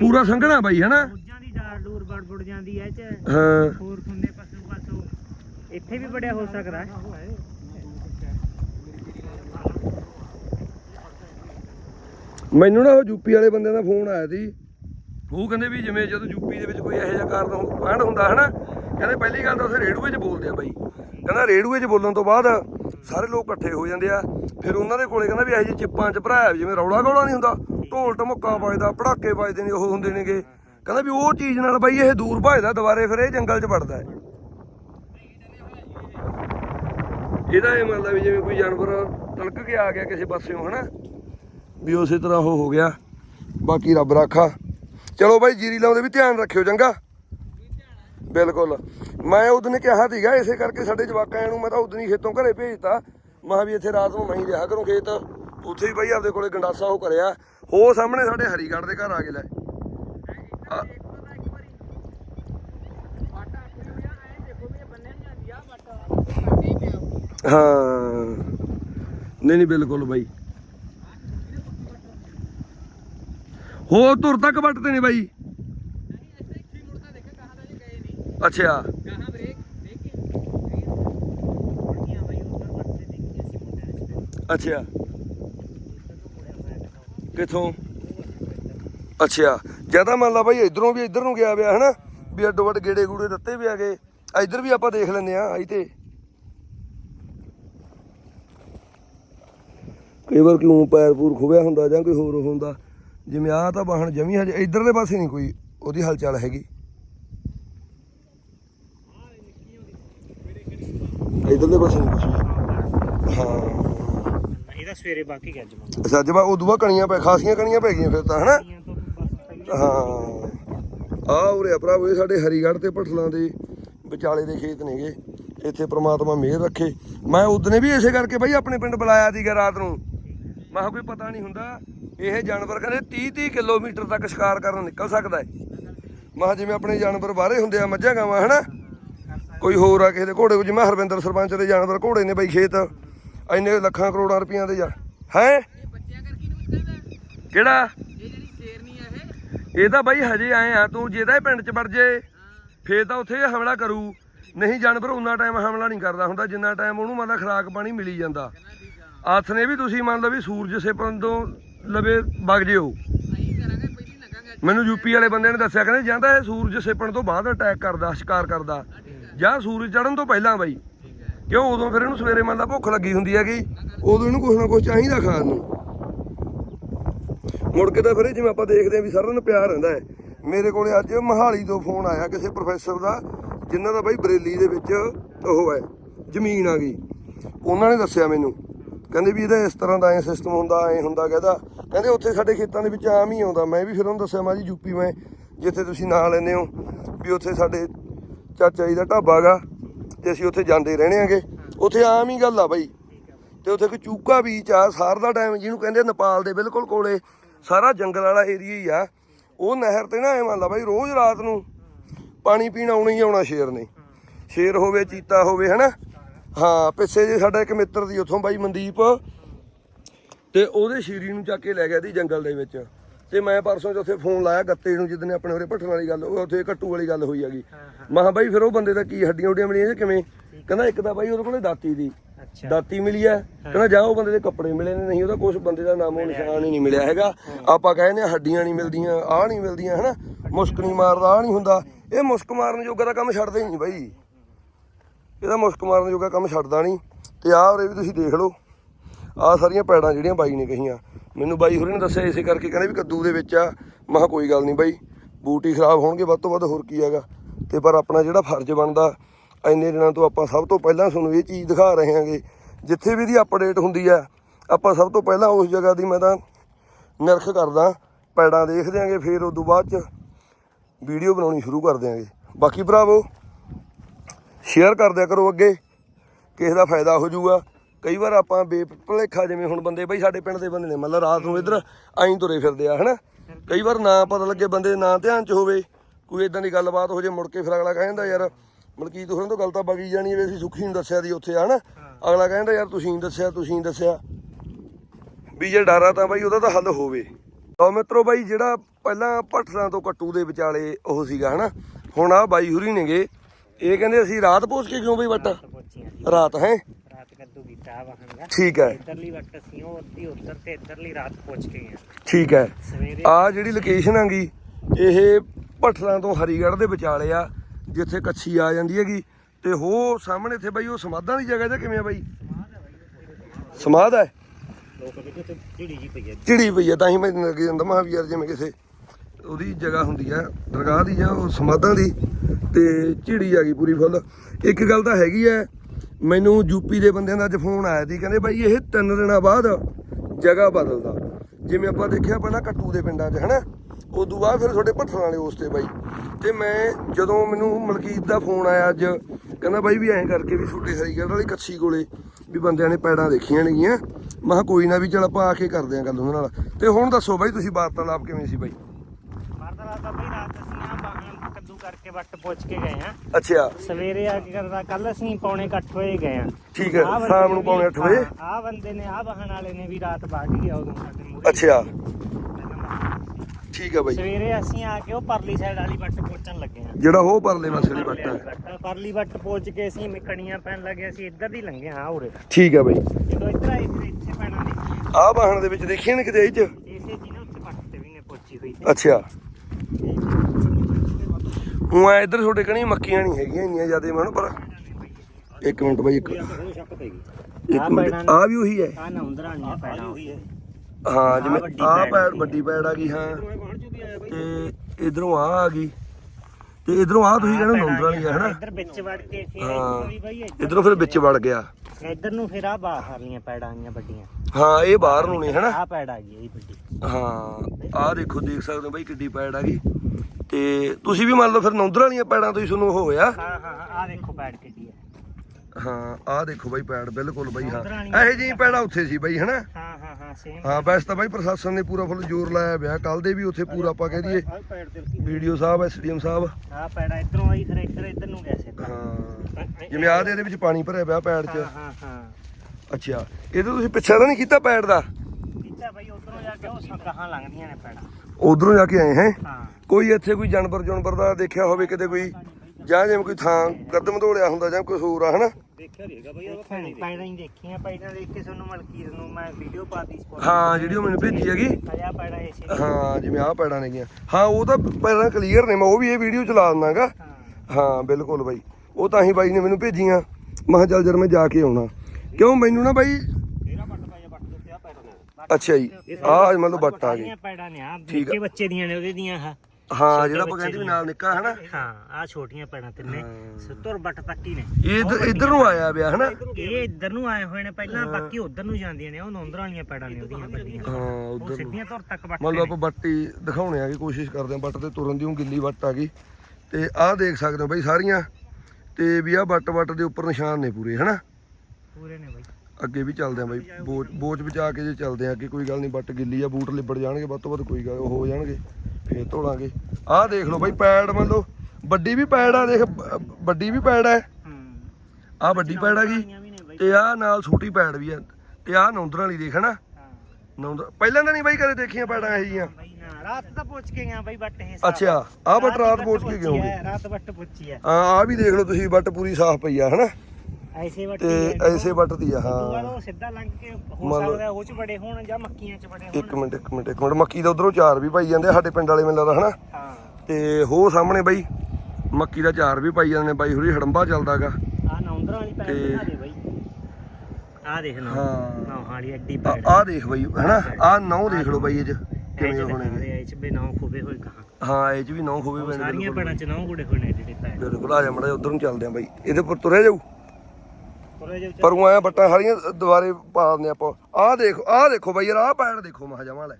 ਪੂਰਾ ਸੰਘਣਾ ਬਾਈ ਹੈਨਾ? ਮੱਝਾਂ ਦੀ ਡਾਰ ਡੂਰ ਵੜ ਵੜ ਜਾਂਦੀ ਐ ਚ। ਹਾਂ। ਹੋਰ ਖੁੰਨੇ ਪਸ਼ੂ ਪਾਸੋਂ। ਇੱਥੇ ਵੀ ਬੜਿਆ ਹੋ ਸਕਦਾ ਮੈਨੂੰ ਨਾ ਉਹ ਯੂਪੀ ਵਾਲੇ ਬੰਦੇ ਦਾ ਫੋਨ ਆਇਆ ਸੀ। ਉਹ ਕਹਿੰਦੇ ਵੀ ਜਿਵੇਂ ਜਦੋਂ ਯੂਪੀ ਦੇ ਵਿੱਚ ਕੋਈ ਇਹੋ ਜਿਹਾ ਕਾਰਨ ਕਾਂਡ ਹੁੰਦਾ ਹਨਾ? ਕਹਿੰਦੇ ਪਹਿਲੀ ਗੱਲ ਤਾਂ ਉਸੇ ਰੇੜੂਏ 'ਚ ਬੋਲਦੇ ਆ ਬਾਈ। ਕਹਿੰਦਾ ਰੇਡੂਏ 'ਚ ਬੋਲਣ ਤੋਂ ਬਾਅਦ ਸਾਰੇ ਲੋਕ ਇਕੱਠੇ ਹੋ ਜਾਂਦੇ ਆ। ਫਿਰ ਉਹਨਾਂ ਦੇ ਕੋਲੇ ਕਹਿੰਦਾ ਵੀ ਇਹੋ ਜਿਹੇ ਚਿੱਪਾਂ 'ਚ ਭਰਾਇਆ ਜਿਵੇਂ ਰੌਲਾ ਗੋਲਾ ਨਹੀਂ ਹੁੰਦਾ। ਢੋਲ ਢਮੱਕਾ ਵੱਜਦਾ, ਪੜਾਕੇ ਵੱਜਦੇ ਨੇ, ਉਹ ਹੁੰਦੇ ਨੇਗੇ। ਕਹਿੰਦਾ ਵੀ ਉਹ ਚੀਜ਼ ਨਾਲ ਬਾਈ ਇਹ ਦੂਰ ਭਜਦਾ, ਦੁਬਾਰੇ ਫਿਰ ਇਹ ਜੰਗਲ 'ਚ ਵੜਦਾ ਹੈ। ਇਹਦਾ ਇਹ ਮਤਲਬ ਵੀ ਜਿਵੇਂ ਕੋਈ ਜਾਨਵਰ ਤਲਕ ਕੇ ਆ ਗਿਆ ਕਿਸੇ ਪਾਸਿਓਂ, ਹਨਾ? ਵੀ ਉਸੇ ਤਰ੍ਹਾਂ ਉਹ ਹੋ ਗਿਆ। ਬਾਕੀ ਰੱਬ ਰਾਖਾ। ਚਲੋ ਬਾਈ, ਜੀਰੀ ਲਾਉਂਦੇ ਵੀ ਧਿਆਨ ਰੱਖਿਓ, ਚੰਗਾ? ਬਿਲਕੁਲ। ਮੈਂ ਉਦੋਂ ਨੇ ਕਿਹਾ ਸੀਗਾ, ਇਸੇ ਕਰਕੇ ਸਾਡੇ ਜਵਾਕਾਂ ਨੂੰ ਮੈਂ ਤਾਂ ਉਦੋਂ ਹੀ ਖੇਤੋਂ ਘਰੇ ਭੇਜਤਾ। ਮਹਾ ਵੀ ਇੱਥੇ ਰਾਤ ਨੂੰ ਮੈਂ ਹੀ ਰਿਹਾ ਕਰੂੰ ਖੇਤ। ਉੱਥੇ ਹੀ ਬਾਈ ਆਪਦੇ ਕੋਲੇ ਗੰਡਾਸਾ ਉਹ ਕਰਿਆ। ਉਹ ਸਾਹਮਣੇ ਸਾਡੇ ਹਰੀਗੜ੍ਹ ਦੇ ਘਰ ਆ ਕੇ ਲੈ। ਹਾਂ। ਨਹੀਂ ਨਹੀਂ, ਬਿਲਕੁਲ ਬਾਈ। ਹੋ ਤੁਰ ਤੱਕ ਵੱਟਦੇ ਨੇ ਬਾਈ। ਇੱਥੇ ਅੱਛਾ ਬ੍ਰੇਕ ਦੇਖ ਕੇ ਮੁੜੀਆਂ ਬਾਈ ਉਧਰ ਪੱਟੇ ਦੇਖੀ ਅਸੀਂ ਮੁੰਡਿਆਂ ਨੇ ਸਵੇਰੇ ਅੱਛਾ ਮੁੜਿਆ ਹੋਇਆ ਕਿਤਾ ਕਿੱਥੋਂ? ਅੱਛਾ, ਜ਼ਿਆਦਾ ਮੰਨ ਲਾ ਬਾਈ ਇਧਰੋਂ ਵੀ ਇਧਰ ਨੂੰ ਗਿਆ ਵਿਆ ਹਨਾ? ਵੀ ਅੱਡੋ ਵੱਡ ਗੇੜੇ ਗੂੜੇ ਦਿੱਤੇ ਵੀ ਆਗੇ। ਇਧਰ ਵੀ ਆਪਾਂ ਦੇਖ ਲੈਂਦੇ ਆ ਆਈ ਤੇ ਕਈ ਵਾਰ ਕਿਉਂ ਪੈਰ ਪੂਰ ਖੁਬਿਆ ਹੁੰਦਾ ਜਾਂ ਕੋਈ ਹੋਰ ਹੁੰਦਾ? ਜਿਵੇਂ ਆਹ ਤਾਂ ਬਾਹਣ ਜਮੀ ਹਜੇ ਇਧਰਲੇ ਪਾਸੇ ਨਹੀਂ ਕੋਈ, ਉਹਦੀ ਹਲਚਲ ਹੈਗੀ। ਇਧਰਲੇ ਪਾਸੇ ਨਹੀਂ ਕੁਛ ਹਾਂ। ਇਹਦਾ ਸਵੇਰੇ ਬਾਕੀ ਗਿਆ ਜਮਾ। ਅੱਛਾ ਜਮਾ ਉਦੋਂ ਬਾਅਦ ਕਣੀਆਂ ਪੈ ਖਾਸੀਆਂ ਕਣੀਆਂ ਪੈ ਗਈਆਂ ਫਿਰ ਤਾਂ ਹਨਾ? ਤੋਂ ਬਸ ਪਹਿਲਾਂ ਹਾਂ। ਆ ਉਰੇ ਆ ਭਰਾਵੋ ਇਹ ਸਾਡੇ ਹਰੀਗੜ੍ਹ ਤੇ ਭਟਲਾਂ ਦੇ ਵਿਚਾਲੇ ਦੇ ਖੇਤ ਨੇਗੇ। ਇੱਥੇ ਪ੍ਰਮਾਤਮਾ ਮਿਹਰ ਰੱਖੇ। ਮੈਂ ਉਦਨੇ ਵੀ ਇਸੇ ਕਰਕੇ ਬਈ ਆਪਣੇ ਪਿੰਡ ਬੁਲਾਇਆ ਸੀਗਾ ਰਾਤ ਨੂੰ। ਮੈਂ ਕਿਹਾ ਕੋਈ ਪਤਾ ਨਹੀਂ ਹੁੰਦਾ ਇਹ ਜਾਨਵਰ ਕਹਿੰਦੇ 30 30 ਕਿਲੋਮੀਟਰ ਤੱਕ ਸ਼ਿਕਾਰ ਕਰਨ ਨਿਕਲ ਸਕਦਾ ਹੈ ਮੈਂ ਕਿਹਾ ਜਿਵੇਂ ਆਪਣੇ ਜਾਨਵਰ ਬਾਹਰੇ ਹੁੰਦੇ ਆ ਮੱਝਾਂ ਗਾਵਾਂ ਹਨਾ? ਕੋਈ ਹੋਰ ਆ ਕਿਸੇ ਦੇ ਘੋੜੇ ਜਿਵੇਂ ਹਰਵਿੰਦਰ ਸਰਪੰਚ ਦੇ ਜਾਨਵਰ ਘੋੜੇ ਨੇ ਬਈ ਖੇਤ। ਇੰਨੇ ਲੱਖਾਂ ਕਰੋੜਾਂ ਰੁਪਈਆਂ ਦੇ ਜਾ ਹੈ? ਕਿਹੜਾ? ਇਹ ਤਾਂ ਬਾਈ ਹਜੇ ਆਏ ਆ ਤੂੰ ਜਿਹਦਾ ਇਹ ਪਿੰਡ 'ਚ ਵੜ ਜੇ ਫੇਰ ਤਾਂ ਉੱਥੇ ਹਮਲਾ ਕਰੂ। ਨਹੀਂ ਜਾਨਵਰ ਉਨਾ ਟਾਈਮ ਹਮਲਾ ਨਹੀਂ ਕਰਦਾ ਹੁੰਦਾ ਜਿੰਨਾ ਟਾਈਮ ਉਹਨੂੰ ਮਤਲਬ ਖਰਾਕ ਪਾਣੀ ਮਿਲੀ ਜਾਂਦਾ। ਆਥ ਨੇ ਵੀ ਤੁਸੀਂ ਮੰਨ ਲਓ ਵੀ ਸੂਰਜ ਸਿਪਣ ਤੋਂ ਲਵੇ ਵਗ ਜਿਓ। ਮੈਨੂੰ ਯੂਪੀ ਵਾਲੇ ਬੰਦੇ ਨੇ ਦੱਸਿਆ ਕਹਿੰਦੇ ਜਾਂ ਤਾਂ ਇਹ ਸੂਰਜ ਸਿਪਣ ਤੋਂ ਬਾਅਦ ਅਟੈਕ ਕਰਦਾ ਸ਼ਿਕਾਰ ਕਰਦਾ ਜਾਂ ਸੂਰਜ ਚੜ੍ਹਨ ਤੋਂ ਪਹਿਲਾਂ ਬਾਈ। ਕਿਉਂ ਉਦੋਂ ਫਿਰ ਇਹਨੂੰ ਸਵੇਰੇ ਮੰਨ ਲਾ ਭੁੱਖ ਲੱਗੀ ਹੁੰਦੀ ਹੈਗੀ? ਉਦੋਂ ਇਹਨੂੰ ਕੁਛ ਨਾ ਕੁਛ ਚਾਹੀਦਾ ਖਾਣ ਨੂੰ। ਮੁੜ ਕੇ ਤਾਂ ਫਿਰ ਜਿਵੇਂ ਆਪਾਂ ਦੇਖਦੇ ਆ ਵੀ ਸਾਰਿਆਂ ਨੂੰ ਪਿਆਰ ਰਹਿੰਦਾ ਹੈ। ਮੇਰੇ ਕੋਲੇ ਅੱਜ ਮਹਾਲੀ ਤੋਂ ਫੋਨ ਆਇਆ ਕਿਸੇ ਪ੍ਰੋਫੈਸਰ ਦਾ, ਜਿਨ੍ਹਾਂ ਦਾ ਬਾਈ ਬਰੇਲੀ ਦੇ ਵਿੱਚ ਉਹ ਹੈ, ਜ਼ਮੀਨ ਆ ਗਈ। ਉਹਨਾਂ ਨੇ ਦੱਸਿਆ ਮੈਨੂੰ, ਕਹਿੰਦੇ ਵੀ ਇਹਦਾ ਇਸ ਤਰ੍ਹਾਂ ਦਾ ਐ ਸਿਸਟਮ ਹੁੰਦਾ, ਐ ਹੁੰਦਾ ਕਹਿੰਦਾ। ਕਹਿੰਦੇ ਉੱਥੇ ਸਾਡੇ ਖੇਤਾਂ ਦੇ ਵਿੱਚ ਆਮ ਹੀ ਆਉਂਦਾ। ਮੈਂ ਵੀ ਫਿਰ ਉਹਨੂੰ ਦੱਸਿਆ, ਮੈਂ ਜੀ ਯੂਪੀ ਮੈਂ, ਜਿੱਥੇ ਤੁਸੀਂ ਨਾਂ ਲੈਂਦੇ ਹੋ, ਵੀ ਉੱਥੇ ਸਾਡੇ ਚਾਚਾ ਜੀ ਦਾ ਢਾਬਾ ਗਾ ਤੇ ਅਸੀਂ ਉੱਥੇ ਜਾਂਦੇ ਰਹਿਣੇ ਆਂਗੇ। ਉੱਥੇ ਆਮ ਹੀ ਗੱਲ ਆ ਬਾਈ। ਤੇ ਉੱਥੇ ਕੋਈ ਚੂਕਾ ਬੀਚ ਆ, ਸਾਰ ਦਾ ਟਾਈਮ ਜਿਹਨੂੰ ਕਹਿੰਦੇ ਨੇਪਾਲ ਦੇ ਬਿਲਕੁਲ ਕੋਲੇ। ਸਾਰਾ ਜੰਗਲ ਵਾਲਾ ਏਰੀਆ ਹੀ ਆ। ਉਹ ਨਹਿਰ ਤੇ ਨਾ ਐ ਮੰਨ ਲਾ ਬਾਈ, ਰੋਜ਼ ਰਾਤ ਨੂੰ ਪਾਣੀ ਪੀਣ ਆਉਣਾ ਹੀ ਆਉਣਾ ਸ਼ੇਰ ਨੇ। ਸ਼ੇਰ ਹੋਵੇ, ਚੀਤਾ ਹੋਵੇ, ਹਨਾ? ਹਾਂ, ਪਿੱਛੇ ਜੇ ਸਾਡਾ ਇੱਕ ਮਿੱਤਰ ਦੀ ਉੱਥੋਂ ਬਾਈ ਮਨਦੀਪ। ਤੇ ਉਹਦੇ ਸ਼ੀਰੀ ਨੂੰ ਚੱਕ ਕੇ ਲੈ ਗਿਆ ਦੀ ਜੰਗਲ ਦੇ ਵਿੱਚ। ਤੇ ਮੈਂ ਪਰਸੋਂ ਚੌਥੇ ਫੋਨ ਲਾਇਆ ਗੱਤੇ ਨੂੰ ਜਿੱਦਨੇ ਆਪਣੇ ਉਰੇ ਭੱਠਣ ਵਾਲੀ ਗੱਲ ਉਹ ਉੱਥੇ ਕੱਟੂ ਵਾਲੀ ਗੱਲ ਹੋਈ ਹੈਗੀ। ਮੈਂ ਕਿਹਾ ਬਾਈ ਫਿਰ ਉਹ ਬੰਦੇ ਦਾ ਕੀ ਹੱਡੀਆਂ ਹੁੱਡੀਆਂ ਮਿਲੀਆਂ ਜਾਂ ਕਿਵੇਂ? ਕਹਿੰਦਾ ਇੱਕ ਤਾਂ ਬਾਈ ਉਹਦੇ ਕੋਲੇ ਦਾਤੀ ਦੀ। ਦਾਤੀ ਮਿਲੀ ਹੈ। ਕਹਿੰਦਾ ਜਾ ਉਹ ਬੰਦੇ ਦੇ ਕੱਪੜੇ ਮਿਲੇ ਨੇ ਨਹੀਂ ਉਹਦਾ ਕੁਝ ਬੰਦੇ ਦਾ ਨਾਮੋ ਨਿਸ਼ਾਨ ਹੀ ਨਹੀਂ ਮਿਲਿਆ ਹੈਗਾ। ਆਪਾਂ ਕਹਿੰਦੇ ਆ ਹੱਡੀਆਂ ਨਹੀਂ ਮਿਲਦੀਆਂ ਆਹ ਨਹੀਂ ਮਿਲਦੀਆਂ ਹਨਾ? ਮੁਸਕ ਨਹੀਂ ਮਾਰਦਾ ਆਹ ਨਹੀਂ ਹੁੰਦਾ। ਇਹ ਮੁਸਕ ਮਾਰਨ ਜੋਗਾ ਦਾ ਕੰਮ ਛੱਡਦਾ ਹੀ ਨਹੀਂ ਬਾਈ। ਇਹਦਾ ਮੁਸਕ ਮਾਰਨ ਜੋਗਾ ਕੰਮ ਛੱਡਦਾ ਨਹੀਂ। ਤੇ ਆਹ ਉਰੇ ਵੀ ਤੁਸੀਂ ਦੇਖ ਲਓ। ਆਹ ਸਾਰੀਆਂ ਪੈੜਾਂ ਜਿਹੜੀਆਂ ਬਾਈ ਨੇ ਕਹੀਆਂ। ਮੈਨੂੰ ਬਾਈ ਹੋਰੇ ਨੇ ਦੱਸਿਆ ਇਸੇ ਕਰਕੇ, ਕਹਿੰਦੇ ਵੀ ਕੱਦੂ ਦੇ ਵਿੱਚ ਆ। ਮੈਂ ਕੋਈ ਗੱਲ ਨਹੀਂ ਬਾਈ, ਬੂਟੀ ਖਰਾਬ ਹੋਣਗੇ ਵੱਧ ਤੋਂ ਵੱਧ, ਹੋਰ ਕੀ ਹੈਗਾ। ਤੇ ਪਰ ਆਪਣਾ ਜਿਹੜਾ ਫਰਜ਼ ਬਣਦਾ, ਇੰਨੇ ਦਿਨਾਂ ਤੋਂ ਆਪਾਂ ਸਭ ਤੋਂ ਪਹਿਲਾਂ ਤੁਹਾਨੂੰ ਇਹ ਚੀਜ਼ ਦਿਖਾ ਰਹੇ ਹਾਂਗੇ, ਜਿੱਥੇ ਵੀ ਦੀ ਅਪਡੇਟ ਹੁੰਦੀ ਆ, ਆਪਾਂ ਸਭ ਤੋਂ ਪਹਿਲਾਂ ਉਸ ਜਗ੍ਹਾ ਦੀ ਮੈਂ ਤਾਂ ਨਿਰਖ ਕਰਦਾ, ਪੈੜਾਂ ਦੇਖ ਦਿਆਂਗੇ, ਫਿਰ ਉਸ ਤੋਂ ਬਾਅਦ ਚ ਵੀਡੀਓ ਬਣਾਉਣੀ ਸ਼ੁਰੂ ਕਰ ਦਿਆਂਗੇ। ਬਾਕੀ ਭਰਾਵੋ ਸ਼ੇਅਰ ਕਰ ਦਿਆ ਕਰੋ ਅੱਗੇ, ਕਿਸੇ ਦਾ ਫਾਇਦਾ ਹੋ ਜਾਊਗਾ। ਕਈ ਵਾਰ ਆਪਾਂ ਬੇਭਲੇਖਾ ਜਿਵੇਂ ਹੁਣ ਬੰਦੇ ਬਈ ਸਾਡੇ ਪਿੰਡ ਦੇ ਬੰਦੇ ਨੇ ਮਤਲਬ ਰਾਤ ਨੂੰ ਇੱਧਰ ਆਈ ਤੁਰੇ ਫਿਰਦੇ ਆ ਹਨਾ? ਕਈ ਵਾਰ ਨਾ ਪਤਾ ਲੱਗੇ ਬੰਦੇ ਨਾ ਧਿਆਨ ਚ ਹੋਵੇ ਕੋਈ ਇਦਾਂ ਦੀ ਗੱਲਬਾਤ ਹੋ ਜੇ ਮੁੜ ਕੇ ਫਿਰ ਅਗਲਾ ਕਹਿੰਦਾ ਯਾਰ ਮਲਕੀਤ ਹੋਰਾਂ ਤੋਂ ਗੱਲ ਤਾਂ ਬਗੀ ਜਾਣੀ ਵੀ ਅਸੀਂ ਸੁਖੀ ਨੂੰ ਦੱਸਿਆ ਦੀ ਉੱਥੇ ਹਨਾ? ਅਗਲਾ ਕਹਿੰਦਾ ਯਾਰ ਤੁਸੀਂ ਦੱਸਿਆ ਤੁਸੀਂ ਦੱਸਿਆ। ਵੀ ਜੇ ਡਰ ਤਾਂ ਬਾਈ ਉਹਦਾ ਤਾਂ ਹੱਲ ਹੋਵੇ। ਲਓ ਮਿੱਤਰੋ ਬਾਈ ਜਿਹੜਾ ਪਹਿਲਾਂ ਭੱਠਰਾਂ ਤੋਂ ਕੱਟੂ ਦੇ ਵਿਚਾਲੇ ਉਹ ਸੀਗਾ ਹਨਾ? ਹੁਣ ਆ ਬਾਈ ਹੁਰੀ ਨੇਗੇ। ਇਹ ਕਹਿੰਦੇ ਅਸੀਂ ਰਾਤ ਪੋਸ ਕੇ ਕਿਉਂ ਬਈ ਵੱਟ? ਰਾਤ ਹੈ? ਕੱਦੂ ਕੀਤਾ ਆ ਵਾਹਨ ਦਾ ਠੀਕ ਹੈ। ਇੱਧਰਲੀ ਵੱਟ ਅਸੀਂ ਉਹ ਅੱਧੀ ਉੱਧਰ ਤੇ ਇੱਧਰਲੀ ਰਾਤ ਪਹੁੰਚ ਗਏ ਆ ਠੀਕ ਹੈ। ਸਵੇਰੇ ਆ ਜਿਹੜੀ ਲੋਕੇਸ਼ਨ ਆਗੀ ਇਹ ਭੱਠਲਾਂ ਤੋਂ ਹਰੀਗੜ੍ਹ ਦੇ ਵਿਚਾਲੇ ਆ ਜਿੱਥੇ ਕੱਛੀ ਆ ਜਾਂਦੀ ਹੈਗੀ। ਤੇ ਹੋ ਸਾਹਮਣੇ ਇੱਥੇ ਬਾਈ ਉਹ ਸਮਾਧਾਂ ਦੀ ਜਗ੍ਹਾ ਜਾਂ ਕਿਵੇਂ ਆ ਬਾਈ? ਸਮਾਧ ਹੈ। ਜੀ ਪਈ ਹੈ। ਤਾਂ ਹੀ ਮੈਂ ਲੱਗ ਜਾਂਦਾ ਮਹਾਂ ਵੀ ਯਾਰ ਜਿਵੇਂ ਕਿਸੇ ਉਹਦੀ ਜਗ੍ਹਾ ਹੁੰਦੀ ਆ ਦਰਗਾਹ ਦੀ ਜਾਂ ਉਹ ਸਮਾਧਾਂ ਦੀ ਤੇ ਝਿੜੀ ਆ ਗਈ ਪੂਰੀ ਫੁੱਲ ਇੱਕ ਗੱਲ ਤਾਂ ਹੈਗੀ ਐ ਮੈਨੂੰ ਯੂਪੀ ਦੇ ਬੰਦਿਆਂ ਦਾ ਅੱਜ ਫੋਨ ਆਇਆ ਸੀ, ਕਹਿੰਦੇ ਬਾਈ ਇਹ ਤਿੰਨ ਦਿਨਾਂ ਬਾਅਦ ਜਗ੍ਹਾ ਬਦਲਦਾ। ਜਿਵੇਂ ਆਪਾਂ ਦੇਖਿਆ ਪਹਿਲਾਂ ਕੱਟੂ ਦੇ ਪਿੰਡਾਂ 'ਚ, ਹਨਾ? ਉਦੋਂ ਬਾਅਦ ਫਿਰ ਤੁਹਾਡੇ ਭੱਠਲਾਂ ਵਾਲੇ ਉਸ ਤੇ ਬਾਈ। ਤੇ ਮੈਂ ਜਦੋਂ ਮੈਨੂੰ ਮਲਕੀਤ ਦਾ ਫੋਨ ਆਇਆ ਅੱਜ, ਕਹਿੰਦਾ ਬਾਈ ਵੀ ਐਂ ਕਰਕੇ ਵੀ ਛੋਟੇ ਹਰੀਗੜ੍ਹ ਵਾਲੀ ਕੱਛੀ ਕੋਲੇ ਵੀ ਬੰਦਿਆਂ ਨੇ ਪੈੜਾਂ ਦੇਖੀਆਂ ਨੇਗੀਆਂ। ਮੈਂ ਕਿਹਾ ਕੋਈ ਨਾ ਵੀ ਚਲ ਆਪਾਂ ਆ ਕੇ ਕਰਦੇ ਆਂ ਗੱਲ ਉਹਨਾਂ ਨਾਲ। ਤੇ ਹੁਣ ਦੱਸੋ ਬਾਈ, ਤੁਸੀਂ ਵਾਰਤਾਲਾਪ ਕਿਵੇਂ ਸੀ ਬਾਈ? ਮਾਰਦਾ ਰਾਤ ਦਾ ਰਾਤ ਕਰਕੇ ਵੱਟ ਪਹੁੰਚ ਕੇ ਗਏ ਆ। ਅੱਛਾ। ਸਵੇਰੇ ਆ ਕੇ ਕਰਦਾ ਕੱਲ ਅਸੀਂ ਪੌਣੇ 8 ਵਜੇ ਗਏ ਆ। ਠੀਕ ਹੈ, ਸ਼ਾਮ ਨੂੰ ਪੌਣੇ ਵੀ- ਅੱਠ ਵਜੇ? ਹਾਂ, ਆਹ ਬੰਦੇ ਨੇ ਆਹ ਵਾਹਨ ਵਾਲੇ ਨੇ ਵੀ ਰਾਤ ਬਾਗ ਗਿਆ ਉਦੋਂ ਸਾਡੇ ਮੂਹਰੇ। ਅੱਛਾ। ਠੀਕ ਹੈ ਬਾਈ। ਸਵੇਰੇ ਅਸੀਂ ਆ ਕੇ ਉਹ ਪਰਲੀ ਸਾਈਡ ਵਾਲੀ ਵੱਟ ਪਹੁੰਚਣ ਲੱਗੇ ਆ। ਜਿਹੜਾ ਉਹ ਪਰਲੇ ਪਾਸੇ ਵਾਲੀ ਬੱਟ ਹੈ। ਵੱਟ- ਪਰਲੀ ਵੱਟ ਪਹੁੰਚ ਕੇ ਅਸੀਂ ਮਿਕਣੀਆਂ ਪੈਣ ਲੱਗੇ ਅਸੀਂ ਇੱਧਰ ਦੀ ਲੰਘੇ ਹਾਂ ਉਰੇ। ਠੀਕ ਹੈ ਬਾਈ। ਜਦੋਂ ਇੱਧਰ ਆਏ ਫਿਰ ਇੱਥੇ ਪੈਣਾ ਦੇਖੀ ਆਹ ਵਾਹਣ ਦੇ ਵਿੱਚ ਦੇਖੀਏ ਨੇ ਕਿਤੇ ਇਹ ਚ। ਇਸੇ ਜੀ ਨੇ ਉੱਥੇ ਵੱਟ ਤੇ ਵੀ ਨੇ ਪਹੁੰਚੀ ਹੋਈ। ਅੱਛਾ। ਉਹ ਆ ਇੱਧਰ ਤੁਹਾਡੇ ਕਣੀ ਮੱਕੀਆਂ ਨਹੀਂ ਹੈਗੀਆਂ ਇੰਨੀਆਂ ਜ਼ਿਆਦਾ ਮੈਨੂੰ ਪਰ ਇੱਕ ਮਿੰਟ ਬਾਈ ਇੱਕ ਇੱਕ ਮਿੰਟ ਆ ਵੀ ਉਹੀ ਹੈ। ਆ ਨਾ ਪੈਣਾ ਹੈ। ਹਾਂ ਜਿਵੇਂ ਵੱਡੀ ਆ ਪੈੜ ਵੱਡੀ ਪੈੜ ਆ ਗਈ ਹਾਂ। ਤੇ ਇਧਰੋਂ ਆ ਆ ਗਈ। ਤੇ ਇਧਰੋਂ ਆ ਤੁਸੀਂ ਕਹਿੰਦੇ ਨੰਦਰ ਵਾਲੀ ਹੈ ਹਨਾ? ਇੱਧਰ ਵਿੱਚ ਵੜ ਕੇ ਫਿਰ ਹਾਂ। ਇੱਧਰ ਵੀ ਬਈ ਇੱਧਰ ਇਧਰੋਂ ਫਿਰ ਵਿੱਚ ਵੜ ਗਿਆ। ਇੱਧਰ ਨੂੰ ਫਿਰ ਆ ਬਾਹਰਲੀਆਂ ਪੈੜਾਂ ਆਈਆਂ ਵੱਡੀਆਂ। ਹਾਂ ਇਹ ਬਾਹਰ ਨੂੰ ਨਹੀਂ ਹਨਾ? ਆ ਪੈੜ ਆ ਗਈ ਇਹ ਵੱਡੀ। ਹਾਂ ਆਹ ਦੇਖੋ ਦੇਖ ਸਕਦੇ ਹੋ ਬਾਈ ਕਿੱਡੀ ਪੈੜ ਆ ਗਈ। ਤੇ ਤੁਸੀਂ ਵੀ ਮੰਨ ਲਓ ਫਿਰ ਨੌਂਦਰ ਵਾਲੀਆਂ ਪੈੜਾਂ ਤੋਂ ਹੀ ਤੁਹਾਨੂੰ ਉਹ ਹੋਇਆ ਹਾਂ ਹਾਂ ਆ ਦੇਖੋ ਪੈੜ ਕਿੱਡੀ ਹੈ। ਹਾਂ ਆਹ ਦੇਖੋ ਬਾਈ ਪੈੜ ਬਿਲਕੁਲ ਬਾਈ ਹਾਂ। ਇਹੋ ਜਿਹੀ ਪੈੜਾਂ। ਉੱਥੇ ਸੀ ਬਾਈ ਹਨਾ? ਹਾਂ ਹਾਂ ਹਾਂ ਸੇਮ ਹਾਂ। ਵੈਸੇ ਤਾਂ ਬਾਈ ਪ੍ਰਸ਼ਾਸਨ ਨੇ ਪੂਰਾ ਫੁੱਲ ਜ਼ੋਰ ਲਾਇਆ ਪਿਆ ਕੱਲ ਦੇ ਵੀ ਉੱਥੇ ਪੂਰਾ ਆਪਾਂ ਕਹਿ ਦਈਏ। BDO sahib SDM sahib. ਆ ਪੈੜਾ ਇਧਰੋਂ ਆਈ ਫਿਰ ਇੱਧਰ ਇੱਧਰ ਨੂੰ ਗਿਆ ਸਿੱਧਾ। ਹਾਂ। ਜਿਵੇਂ ਆਹ ਦੇ ਇਹਦੇ ਵਿੱਚ ਪਾਣੀ ਭਰਿਆ ਪਿਆ ਪੈੜ 'ਚ। ਹਾਂ ਹਾਂ ਹਾਂ। ਅੱਛਾ ਇਹ ਤਾਂ ਤੁਸੀਂ ਪਿੱਛੇ ਤਾਂ ਨਹੀਂ ਕੀਤਾ ਪੈੜ ਦਾ? ਕਿੱਥੇ ਬਈ ਉਧਰੋਂ ਜਾ ਕੇ ਉਹ ਸੰਗਾਹਾਂ ਲੰਘਦੀਆਂ ਨੇ ਪੈੜਾ। ਉਧਰੋਂ ਜਾ ਕੇ ਆਏ ਹੈ? ਹਾਂ। ਕੋਈ ਇੱਥੇ ਕੋਈ ਜਾਨਵਰ ਜਾਨਵਰ ਦਾ ਦੇਖਿਆ ਹੋਵੇ ਕਿਤੇ ਕੋਈ? ਜਾਂ ਜਿਵੇਂ ਕੋਈ ਥਾਂ ਕਦਮ ਧੋਲਿਆ ਹੁੰਦਾ ਜਾਂ ਕੋਈ ਹੋਰ ਆ ਹਨਾ? ਦੇਖਿਆ ਨਹੀਂਗਾ ਬਈ ਉਹ ਪੈੜਾਂ ਹੀ ਦੇਖੀਆਂ ਪੈੜਾਂ ਦੇਖ ਕੇ ਤੁਹਾਨੂੰ ਮਲਕੀਤ ਨੂੰ ਮੈਂ ਵੀਡੀਓ ਪਾਤੀ ਸਪੋਰਟ ਹਾਂ ਜਿਹੜੀ ਉਹ ਮੈਨੂੰ ਭੇਜੀ ਹੈਗੀ। ਆਇਆ ਪੈੜਾ ਇਸੇ ਹਾਂ ਜਿਵੇਂ ਆਹ ਪੈੜਾਂ ਨੇਗੀਆਂ। ਹਾਂ ਉਹ ਤਾਂ ਪੈੜਾਂ ਕਲੀਅਰ ਨੇ ਮੈਂ ਉਹ ਵੀ ਇਹ ਵੀਡੀਓ ਚਲਾ ਦਿੰਦਾਗਾ। ਹਾਂ। ਹਾਂ ਬਿਲਕੁਲ ਬਾਈ। ਉਹ ਤਾਂ ਹੀ ਬਾਈ ਨੇ ਮੈਨੂੰ ਭੇਜੀਆਂ। ਮੈਂ ਕਿਹਾ ਚੱਲ ਜਰ ਮੈਂ ਜਾ ਕੇ ਆਉਣਾ। ਕਿਉਂ? ਮੈਨੂੰ ਨਾ ਬਾਈ ਤੇਰਾ ਬੱਟ ਪਾਇਆ ਬੱਟ ਦੇ ਉੱਤੇ ਆ ਪੈੜਾ ਨੇ। ਅੱਛਾ ਜੀ। ਆਹ ਮਤਲਬ ਬੱਟ ਆ ਗਈ। ਸਾਰੀਆਂ ਪੈੜਾਂ ਨੇ ਆ ਠੀਕ ਆ। ਨਿੱਕੇ ਬੱਚੇ ਦੀਆਂ ਨੇ ਉਹਦੇ ਦੀਆਂ ਆ ਹਾਂ ਜਿਹੜਾ ਆਪਾਂ ਕਹਿੰਦੇ ਵੀ ਨਾਲ ਨਿੱਕਾ ਹਨਾ? ਹਾਂ ਆ ਛੋਟੀਆਂ ਪੈੜਾਂ ਤਿੰਨੇ ਸੁੱਤਰ ਬੱਟ ਤੱਕ ਹੀ ਨੇ। ਇਹ ਇੱਧਰ ਨੂੰ ਆਇਆ ਪਿਆ ਹਨਾ? ਇਹ ਇੱਧਰ ਨੂੰ ਆਏ ਹੋਏ ਨੇ ਪਹਿਲਾਂ ਬਾਕੀ ਉਧਰ ਨੂੰ ਜਾਂਦੀਆਂ ਨੇ ਉਹ ਨੌਂਦਰ ਵਾਲੀਆਂ ਪੈੜਾਂ ਨੇ ਉਹਦੀਆਂ ਵੱਡੀਆਂ। ਹਾਂ ਉਧਰ ਸਿੱਧੀਆਂ ਤੁਰ ਤੱਕ ਬੱਟ ਮੰਨ ਲਓ ਆਪਾਂ ਬੱਟੀ ਦਿਖਾਉਣੇ ਆ ਕਿ ਕੋਸ਼ਿਸ਼ ਕਰਦੇ ਆ ਬੱਟ ਤੇ ਤੁਰਨ ਦੀ ਉਹ ਗਿੱਲੀ ਵੱਟ ਆ ਗਈ। ਤੇ ਆਹ ਦੇਖ ਸਕਦੇ ਹੋ ਬਾਈ ਸਾਰੀਆਂ। ਤੇ ਵੀ ਆਹ ਬੱਟ ਬੱਟ ਦੇ ਉੱਪਰ ਨਿਸ਼ਾਨ ਨੇ ਪੂਰੇ ਹਨਾ? ਪੂਰੇ ਨੇ ਬਾਈ। ਅੱਗੇ ਵੀ ਚੱਲਦੇ ਆ ਬਾਈ ਬੋਚ ਬੋਚ ਬਚਾ ਕੇ ਜੇ ਚੱਲਦੇ ਆ ਕਿ ਕੋਈ ਗੱਲ ਨਹੀਂ ਬੱਟ ਗਿੱਲੀ ਆ ਬੂਟ ਲਿਬੜ ਜਾਣਗੇ ਵੱਧ ਤੋਂ ਵੱਧ ਕੋਈ ਗੱਲ ਹੋ ਜਾਣਗੇ। ਫੇਰ ਧੋਲਾਂਗੇ। ਆਹ ਦੇਖ ਲਓ ਬਾਈ ਪੈੜ ਮੰਨ। ਲਓ ਵੱਡੀ ਵੀ ਪੈੜ ਆ ਦੇਖ ਵੱਡੀ ਵੀ ਪੈੜ ਆ। ਆਹ ਵੱਡੀ ਪੈੜ ਆ ਗਈ। ਤੇ ਆਹ ਨਾਲ ਛੋਟੀ ਪੈੜ ਵੀ ਆ। ਤੇ ਆਹ ਨੌਂਦਰ ਵਾਲੀ ਦੇਖ ਹਨਾ? ਨੌਂਦਰ ਪਹਿਲਾਂ ਤਾਂ ਨਹੀਂ ਬਾਈ ਕਦੇ ਦੇਖੀਆਂ ਪੈੜਾਂ ਇਹ ਜੀਆਂ ਰਾਤ ਤਾਂ ਪਹੁੰਚ ਕੇ ਗਿਆ ਬਾਈ ਬੱਟ ਇਹ ਅੱਛਾ ਆਹ ਬੱਟ ਰਾਤ ਪਹੁੰਚ ਕੇ ਹੈ, ਰਾਤ ਬੱਟ ਪੁੱਛੀ ਹਾਂ। ਆ ਵੀ ਦੇਖ ਲਓ ਤੁਸੀਂ ਬੱਟ ਪੂਰੀ ਸਾਫ਼ ਪਈ ਆ ਹਨਾ? ਐਸੇ ਤੇ ਐਸੇ ਬੱਟ ਦੀ ਆ ਹਾਂ। ਉਹ ਸਿੱਧਾ ਲੰਘ ਕੇ ਹੋ ਮੰਨ ਲਓ- ਸਕਦਾ ਉਹ ਚ ਬੜੇ ਹੋਣ ਜਾਂ ਮੱਕੀਆਂ ਚ ਬੜੇ ਇੱਕ ਹੋਣ। ਮਿੰਟ ਇੱਕ ਮਿੰਟ ਇੱਕ ਮਿੰਟ। ਮੱਕੀ ਦਾ ਉਧਰੋਂ ਚਾਰ ਵੀ ਪਾਈ ਜਾਂਦੇ ਆ, ਸਾਡੇ ਪਿੰਡ ਵਾਲੇ ਮੈਨੂੰ ਲੱਗਦਾ ਹਨਾ? ਹਾਂ। ਤੇ ਹੋ ਸਾਹਮਣੇ ਬਾਈ ਮੱਕੀ ਦਾ ਚਾਰ ਵੀ ਪਾਈ ਜਾਂਦੇ ਨੇ ਬਾਈ ਹੁਰੀ ਹੜੰਬਾ ਚੱਲਦਾਗਾ ਆ ਨੌਂਦਰਾਂ ਵਾਲੀ ਦਿਖਾ ਦੇ ਬਾਈ। ਆ ਦੇਖ ਹਾਂ। ਨਾ ਆ ਦੇਖ ਹਨਾ? ਆਹ ਨੌ ਦੇਖ ਲਓ ਬਾਈ ਇਹ ਚ ਕਿਵੇਂ ਹੋਣੇ ਹੋਣੇ ਇਹ ਚ ਬੇ ਨਾ ਖੋਬੇ ਹੋਏ ਕਹਾ ਹਾਂ ਇਹ ਚ ਵੀ ਨੌ ਹੋਵੇ ਪੈਣੇ ਸਾਰੀਆਂ ਪੈੜਾਂ ਚ ਨਾ ਗੁੜੇ ਨੇ ਜਿਹੜੇ ਪੈੜ ਬਿਲਕੁਲ ਆ ਜਾ ਮੜਾ ਉਧਰ ਨੂੰ ਚੱਲਦੇ ਆ ਬਾਈ। ਇਹਦੇ ਉੱਪਰ ਤੁਰਿਆ ਜਾਊ? ਪਰ ਉਹ ਆਇਆ ਬੱਟਾਂ ਸਾਰੀਆਂ ਦੁਬਾਰੇ ਪਾ ਦਿੰਦੇ ਆਪਾਂ। ਆਹ ਦੇਖੋ ਆਹ ਦੇਖੋ ਬਾਈ ਯਾਰ ਆਹ ਪੈੜ ਦੇਖੋ ਮਹਾ ਜਮਾ ਲੈ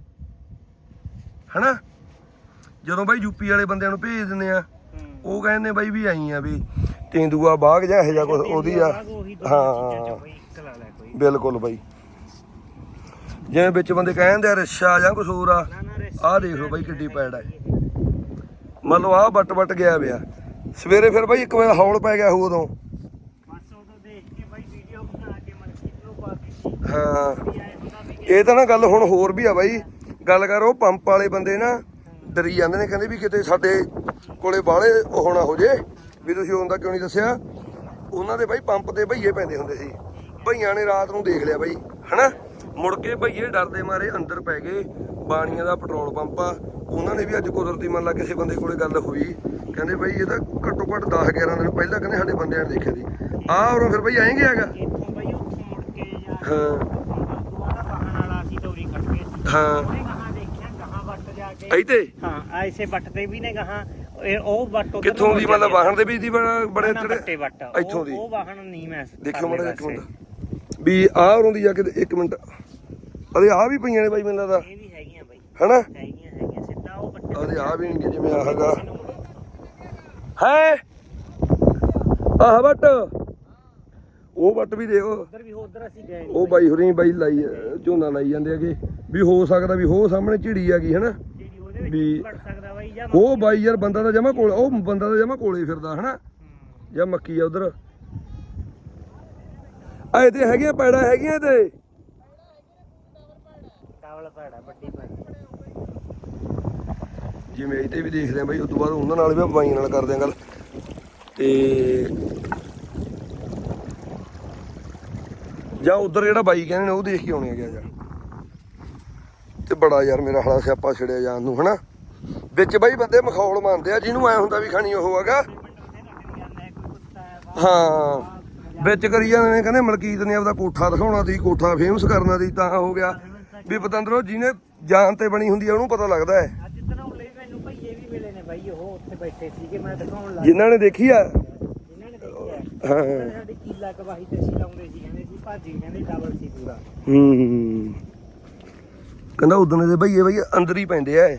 ਹਨਾ? ਜਦੋਂ ਬਾਈ ਯੂਪੀ ਵਾਲੇ ਬੰਦਿਆਂ ਨੂੰ ਭੇਜ ਦਿੰਦੇ ਆ ਉਹ ਕਹਿੰਦੇ ਬਾਈ ਵੀ ਆਈ ਆ ਵੀ ਤੇਂਦੂਆ ਬਾਗ ਜਾਂ ਇਹੋ ਜਿਹਾ ਕੁਝ ਉਹਦੀ ਆ। ਹਾਂ। ਬਿਲਕੁਲ ਬਾਈ। ਜਿਵੇਂ ਵਿੱਚ ਬੰਦੇ ਕਹਿੰਦੇ ਆ ਰਿਸ਼ਾ ਜਾਂ ਕੁਝ ਹੋਰ ਆ ਆਹ ਦੇਖ ਲਓ ਬਾਈ ਕਿੱਡੀ ਪੈੜ ਹੈ ਮੰਨ ਲਓ ਆਹ ਬੱਟ ਬੱਟ ਗਿਆ ਪਿਆ। ਸਵੇਰੇ ਫਿਰ ਬਾਈ ਇੱਕ ਵਾਰ ਹੌਲ ਪੈ ਗਿਆ ਹੋਊ ਉਦੋਂ ਬਸ ਉਦੋਂ ਦੇਖ ਕੇ ਬਾਈ ਵੀਡੀਓ ਬਣਾ ਕੇ ਮਨਕੀਤ ਨੂੰ ਪਾ ਦਿੱਤੀ ਹਾਂ। ਇਹ ਤਾਂ ਨਾ ਗੱਲ ਹੁਣ ਹੋਰ ਵੀ ਆ ਬਾਈ। ਗੱਲ ਕਰ ਉਹ ਪੰਪ ਵਾਲੇ ਬੰਦੇ ਨਾ, ਡਰੀ ਜਾਂਦੇ ਨੇ, ਕਹਿੰਦੇ ਵੀ ਕਿਤੇ ਸਾਡੇ ਕੋਲੇ ਬਾਹਲੇ ਹੋਣਾ ਹੋ ਜੇ, ਵੀ ਤੁਸੀਂ ਹੁੰਦਾ ਕਿਉਂ ਨਹੀਂ ਦੱਸਿਆ? ਉਹਨਾਂ ਦੇ ਬਾਈ ਪੰਪ ਤੇ ਭਈਏ ਪੈਂਦੇ ਹੁੰਦੇ ਸੀ। ਭਈਆਂ ਨੇ ਰਾਤ ਨੂੰ ਦੇਖ ਲਿਆ ਬਾਈ, ਹਨਾ? ਮੁੜ ਕੇ ਭਈਏ ਡਰਦੇ ਮਾਰੇ, ਅੰਦਰ ਪੈ ਗਏ, ਬਾਣੀਆਂ ਦਾ ਪੈਟਰੋਲ ਪੰਪ ਆ। ਉਹਨਾਂ ਨੇ ਵੀ ਅੱਜ ਕੁਦਰਤੀ ਮੰਨ ਲਾ ਕਿਸੇ ਬੰਦੇ ਕੋਲੇ ਗੱਲ ਹੋਈ। ਕਹਿੰਦੇ ਬਾਈ ਇਹ ਤਾਂ ਘੱਟੋ ਘੱਟ 10 11 ਦਿਨ ਪਹਿਲਾਂ ਕਹਿੰਦੇ ਸਾਡੇ ਬੰਦਿਆਂ ਨੇ ਦੇਖਿਆ ਸੀ। ਆਹ ਔਰ ਫਿਰ ਬਾਈ ਆਏਗੇ ਹੈਗਾ। ਹਾਂ। ਦੁਆਰਾ ਵਾਹਣ ਵਾਲਾ ਸੀ ਦੌਰੀ ਖੜ ਕੇ ਹਾਂ। ਉਹਨੇ ਗਾਹਾਂ ਦੇਖਿਆ ਗਾਹਾਂ ਵੱਟ ਜਾ ਕੇ ਇੱਥੇ? ਹਾਂ ਐਸੇ ਵੱਟ ਤੇ ਵੀ ਨੇ ਗਾਹਾਂ। ਇਹ ਉਹ ਵੱਟ ਉੱਧਰ ਕਿੱਥੋਂ ਦੀ? ਮਤਲਬ ਵਾਹਣ ਦੇ ਵਿੱਚ ਦੀ ਬੜਾ- ਬੜੇ ਨਾ, ਚੜੇ ਵੱਟੇ ਵੱਟ। ਉਹ- ਇੱਥੋਂ ਦੀ? ਉਹ ਵਾਹਣ ਨਹੀਂ ਮੈਂ ਦੇਖਿਓ ਮਾੜਾ ਇੱਕ। ਮਿੰਟ। ਵੀ ਆਹ ਉਰੋਂ ਦੀ ਜਾ ਕੇ ਇੱਕ ਮਿੰਟ। ਅਰੇ ਆਹ ਵੀ ਪਈਆਂ ਨੇ ਬਾਈ ਮੈਨੂੰ ਲੱਗਦਾ। ਇਹ ਵੀ ਹੈਗੀਆਂ ਬਈ। ਹਨਾ? ਹੈਗੀਆਂ ਹੈਗੀਆਂ। ਸਿੱਧਾ ਉਹ ਵੱਟੇ ਅਰੇ ਆਹ ਵੀ ਨਹੀਂ ਜਿਵੇਂ ਆਹ ਹੈਗਾ। ਹੈ? ਆਹ ਵੱਟ। ਉਹ ਵੱਟ ਵੀ ਦੇਖੋ ਉਧਰ ਵੀ ਉਧਰ ਅਸੀਂ ਗਏ ਉਹ ਬਾਈ ਹੁਰੀ ਬਾਈ ਲਾਈ ਝੋਨਾ ਲਾਈ ਜਾਂਦੇ ਹੈਗੇ। ਵੀ ਹੋ ਸਕਦਾ ਵੀ ਹੋ ਸਾਹਮਣੇ ਝਿੜੀ ਹੈਗੀ ਹਨਾ? ਵੀ- ਬਈ ਉਹ ਬਾਈ ਯਾਰ ਬੰਦਾ ਤਾਂ ਜਮਾ ਕੋਲ ਉਹ ਬੰਦਾ ਤਾਂ ਜਮਾ ਕੋਲੇ ਫਿਰਦਾ ਹਨਾ? ਜਾਂ ਮੱਕੀ ਆ ਉਧਰ। ਆ ਤੇ ਹੈਗੀਆਂ ਪੈੜਾ ਹੈਗੀਆਂ ਤੇ ਜਿਵੇਂ ਇਹ ਤੇ ਵੀ ਦੇਖਦੇ ਆ ਬਾਈ ਉਸ ਤੋਂ ਬਾਅਦ ਉਹਨਾਂ ਨਾਲ ਵੀ ਬਾਈਆਂ ਨਾਲ ਕਰਦੇ ਆ ਗੱਲ। ਤੇ ਜਾਂ ਉਧਰ ਜਿਹੜਾ ਬਾਈ ਕਹਿੰਦੇ ਨੇ ਉਹ ਦੇਖ ਕੇ ਆਉਣੇ ਆ ਗਿਆ ਜਾਂ। ਤੇ ਬੜਾ ਯਾਰ ਮੇਰਾ ਹਾਲਾ ਸਿਆਪਾ ਛੜਿਆ ਜਾਣ ਨੂੰ ਹਨਾ? ਵਿੱਚ ਬਾਈ ਬੰਦੇ ਮਖੌਲ ਮੰਨਦੇ ਆ ਜਿਹਨੂੰ ਐ ਹੁੰਦਾ ਵੀ ਖਾਣੀ ਉਹ ਹੈਗਾ। ਹਾਂ। ਵਿੱਚ ਕਰੀ ਜਾਂਦੇ ਨੇ ਕਹਿੰਦੇ ਮਲਕੀਤ ਨੇ ਆਪਦਾ ਕੋਠਾ ਦਿਖਾਉਣਾ ਸੀ ਕੋਠਾ ਫੇਮਸ ਕਰਨਾ ਸੀ ਤਾਂ ਹੋ ਗਿਆ। ਵੀ ਪਤੰਦਰੋ ਜਿਹਨੇ ਜਾਨ ਤੇ ਬਣੀ ਹੁੰਦੀ ਆ ਉਹਨੂੰ ਪਤਾ ਲੱਗਦਾ ਹੈ। ਅੱਜ ਧਨੌਲੇ ਵੀ ਮੈਨੂੰ ਭਈਏ ਵੀ ਮਿਲੇ ਨੇ ਬਾਈ ਉਹ ਉੱਥੇ ਬੈਠੇ ਸੀਗੇ ਮੈਂ ਦਿਖਾਉਣ ਲੱਗ ਜਿਨ੍ਹਾਂ ਨੇ ਦੇਖੀ ਆ ਹਾਂ। ਉਹਨਾਂ ਨੇ ਸਾਡੀ ਕੀਲਾ ਕਵਾਹੀ ਤੇ ਅਸੀਂ ਲਾਉਂਦੇ ਸੀ ਕਹਿੰਦੇ ਸੀ ਭਾਜੀ ਕਹਿੰਦੇ ਡਬਲ ਸੀ ਪੂਰਾ। ਹੂੰ ਕਹਿੰਦਾ ਉਦਣ ਦੇ ਭਈਏ ਭਈ ਅੰਦਰ ਹੀ ਪੈਂਦੇ ਆ ਇਹ।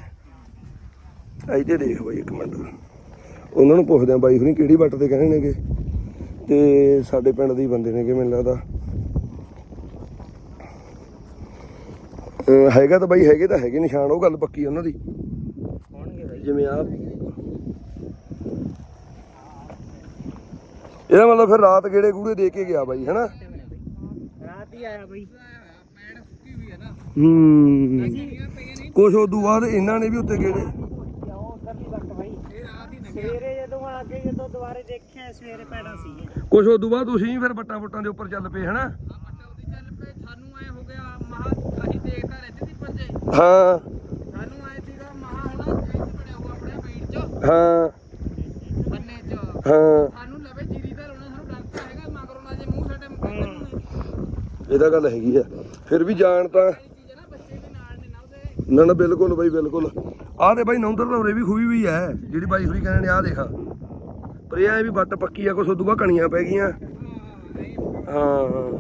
ਤੇ ਦੇਖ ਬਾਈ ਇੱਕ ਮਿੰਟ। ਉਹਨਾਂ ਨੂੰ ਪੁੱਛਦੇ ਆ ਬਾਈ ਹੁਣੀ ਕਿਹੜੀ ਵੱਟ ਤੇ ਕਹਿੰਦੇ ਨੇਗੇ। ਤੇ ਸਾਡੇ ਪਿੰਡ ਦੇ ਹੀ ਬੰਦੇ ਨੇਗੇ ਮੈਨੂੰ ਲੱਗਦਾ। ਅਹ ਹੈਗਾ ਤਾਂ ਬਾਈ ਹੈਗੇ ਤਾਂ ਹੈਗੇ ਨਿਸ਼ਾਨ ਉਹ ਗੱਲ ਪੱਕੀ ਉਹਨਾਂ ਦੀ। ਹੋਣਗੇ ਬਾਈ। ਜਿਵੇਂ ਆ ਇਹਦਾ ਮਤਲਬ ਫਿਰ ਰਾਤ ਗੇੜੇ ਗੂੜੇ ਦੇ ਕੇ ਗਿਆ ਬਾਈ ਹਨਾ? ਰਾਤ ਹੀ ਆਇਆ ਬਾਈ। ਹੈ। ਕੁਛ ਉਦੋਂ ਬਾਅਦ ਇਹਨਾਂ ਨੇ ਵੀ ਉੱਤੇ ਗੇੜੇ। ਸਵੇਰੇ ਜਦੋਂ ਆ ਕੇ ਜਦੋਂ ਦੁਬਾਰੇ ਦੇਖਿਆ ਸਵੇਰੇ ਪੈੜਾ ਸੀ। ਕੁਛ ਉਦੋਂ ਬਾਅਦ ਤੁਸੀਂ ਫਿਰ ਬੱਟਾਂ ਬੁੱਟਾਂ ਦੇ ਉੱਪਰ ਚੱਲ ਪਏ ਹਨਾ? ਆ ਬੱਟਾ ਉਹਦੀ ਚੱਲ ਪਏ। ਸਾਨੂੰ ਐ ਹੋ ਸਾਨੂੰ ਐ ਸੀਗਾ ਮਹਾ ਹੁਣ ਇਹ ਚ ਬਣਿਆ ਹੋਇਆ ਆਪਣੇ ਬੀੜ ਚ। ਹਾਂ। ਬੰਨੇ ਚ। ਹਾਂ ਸਾਨੂੰ ਲਵੇ ਜੀਰੀ ਦਾ ਲਾਉਣਾ ਸਾਨੂੰ ਡਰ ਤਾਂ ਹੈਗਾ ਮਗਰੋਂ ਨਾ ਜੇ ਮੂੰਹ ਸਾਡੇ ਇੱਧਰ ਨੂੰ ਨੇ ਗੱਲ ਹੈਗੀ ਆ। ਫਿਰ ਵੀ ਜਾਣ ਤਾਂ ਨਾ ਨਾ, ਬਿਲਕੁਲ ਬਾਈ, ਬਿਲਕੁਲ। ਆਹ ਤੇ ਬਾਈ ਨੌਂਦਰ ਲੌਰੇ ਵੀ ਖੂਬੀ ਵੀ ਹੈ ਜਿਹੜੀ ਬਾਈ ਹੁਰੀ ਕਹਿੰਦੇ ਨੇ, ਆਹ ਦੇਖਾ। ਪਰ ਇਹ ਐ ਵੀ ਬੱਟ ਪੱਕੀ ਆ, ਕੁਛ ਉਦੋਂ ਕਣੀਆਂ ਪੈ ਗਈਆਂ। ਹਾਂ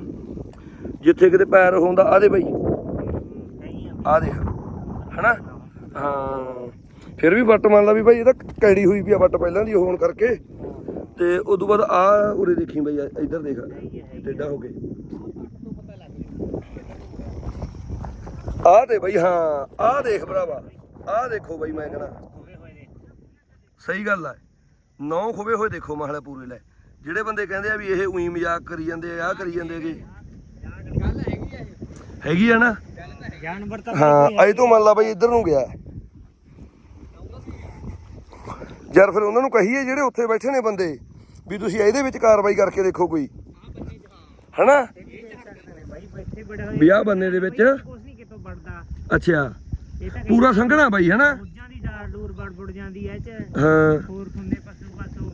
ਜਿੱਥੇ ਕਿਤੇ ਪੈਰ ਹੁੰਦਾ, ਆਹ ਦੇ ਬਾਈ। ਆ ਦੇਖ। ਹਨਾ? ਹਾਂ। ਫਿਰ ਵੀ ਵੱਟ ਮੰਨ ਲਾ ਵੀ ਭਾਈ ਇਹ ਤਾਂ ਕੈੜੀ ਹੋਈ ਵੀ ਆ ਵੱਟ ਪਹਿਲਾਂ ਦੀ ਹੋਣ ਕਰਕੇ। ਤੇ ਉਦੋਂ ਬਾਅਦ ਆ ਉਰੇ ਦੇਖੀ ਬਈ ਇੱਧਰ ਦੇਖ। ਟੇਡਾ ਹੋ ਕੇ। ਆ ਦੇ ਬਈ ਹਾਂ ਆ ਦੇਖ ਭਰਾਵਾ ਆ ਦੇਖੋ ਬਈ ਮੈਂ ਕਹਣਾ ਸਹੀ ਗੱਲ ਆ। ਨੌ ਖੁਵੇ ਹੋਏ ਦੇਖੋ ਮਹਲੇ ਪੂਰੇ ਲੈ। ਜਿਹੜੇ ਬੰਦੇ ਕਹਿੰਦੇ ਆ ਵੀ ਇਹ ਉਹੀ ਮਜ਼ਾਕ ਕਰੀ ਜਾਂਦੇ ਆ ਆਹ ਕਰੀ ਜਾਂਦੇ ਹੈਗੇ ਹੈਗੀ ਆ ਆ ਨਾ? ਜਾਨਵਰ ਤਾਂ ਹਾਂ ਅਜੇ ਤੋਂ ਮੰਨ ਲਾ ਬਈ ਇੱਧਰ ਨੂੰ ਗਿਆ। ਯਾਰ ਫਿਰ ਉਹਨਾਂ ਨੂੰ ਕਹੀਏ ਜਿਹੜੇ ਉੱਥੇ ਬੈਠੇ ਨੇ ਬੰਦੇ ਵੀ ਤੁਸੀਂ ਇਹਦੇ ਵਿੱਚ ਕਾਰਵਾਈ ਕਰਕੇ ਦੇਖੋ ਕੋਈ। ਹਨਾ? ਵੀ ਆਹ ਬੰਦੇ ਦੇ ਵਿੱਚ ਕੁਛ ਨਹੀਂ ਕਿਤੋਂ ਵੜਦਾ ਅੱਛਾ। ਇਹ ਤਾਂ ਪੂਰਾ ਸੰਘਣਾ ਬਾਈ ਹਨਾ? ਮੁੱਜਾਂ ਦੀ ਡਾਰ ਡੂਰ ਵੜ ਵੜ ਜਾਂਦੀ ਐ ਚ। ਹਾਂ। ਹੋਰ ਹੁੰਦੇ ਪਸ਼ੂ ਪਸ਼ੂ।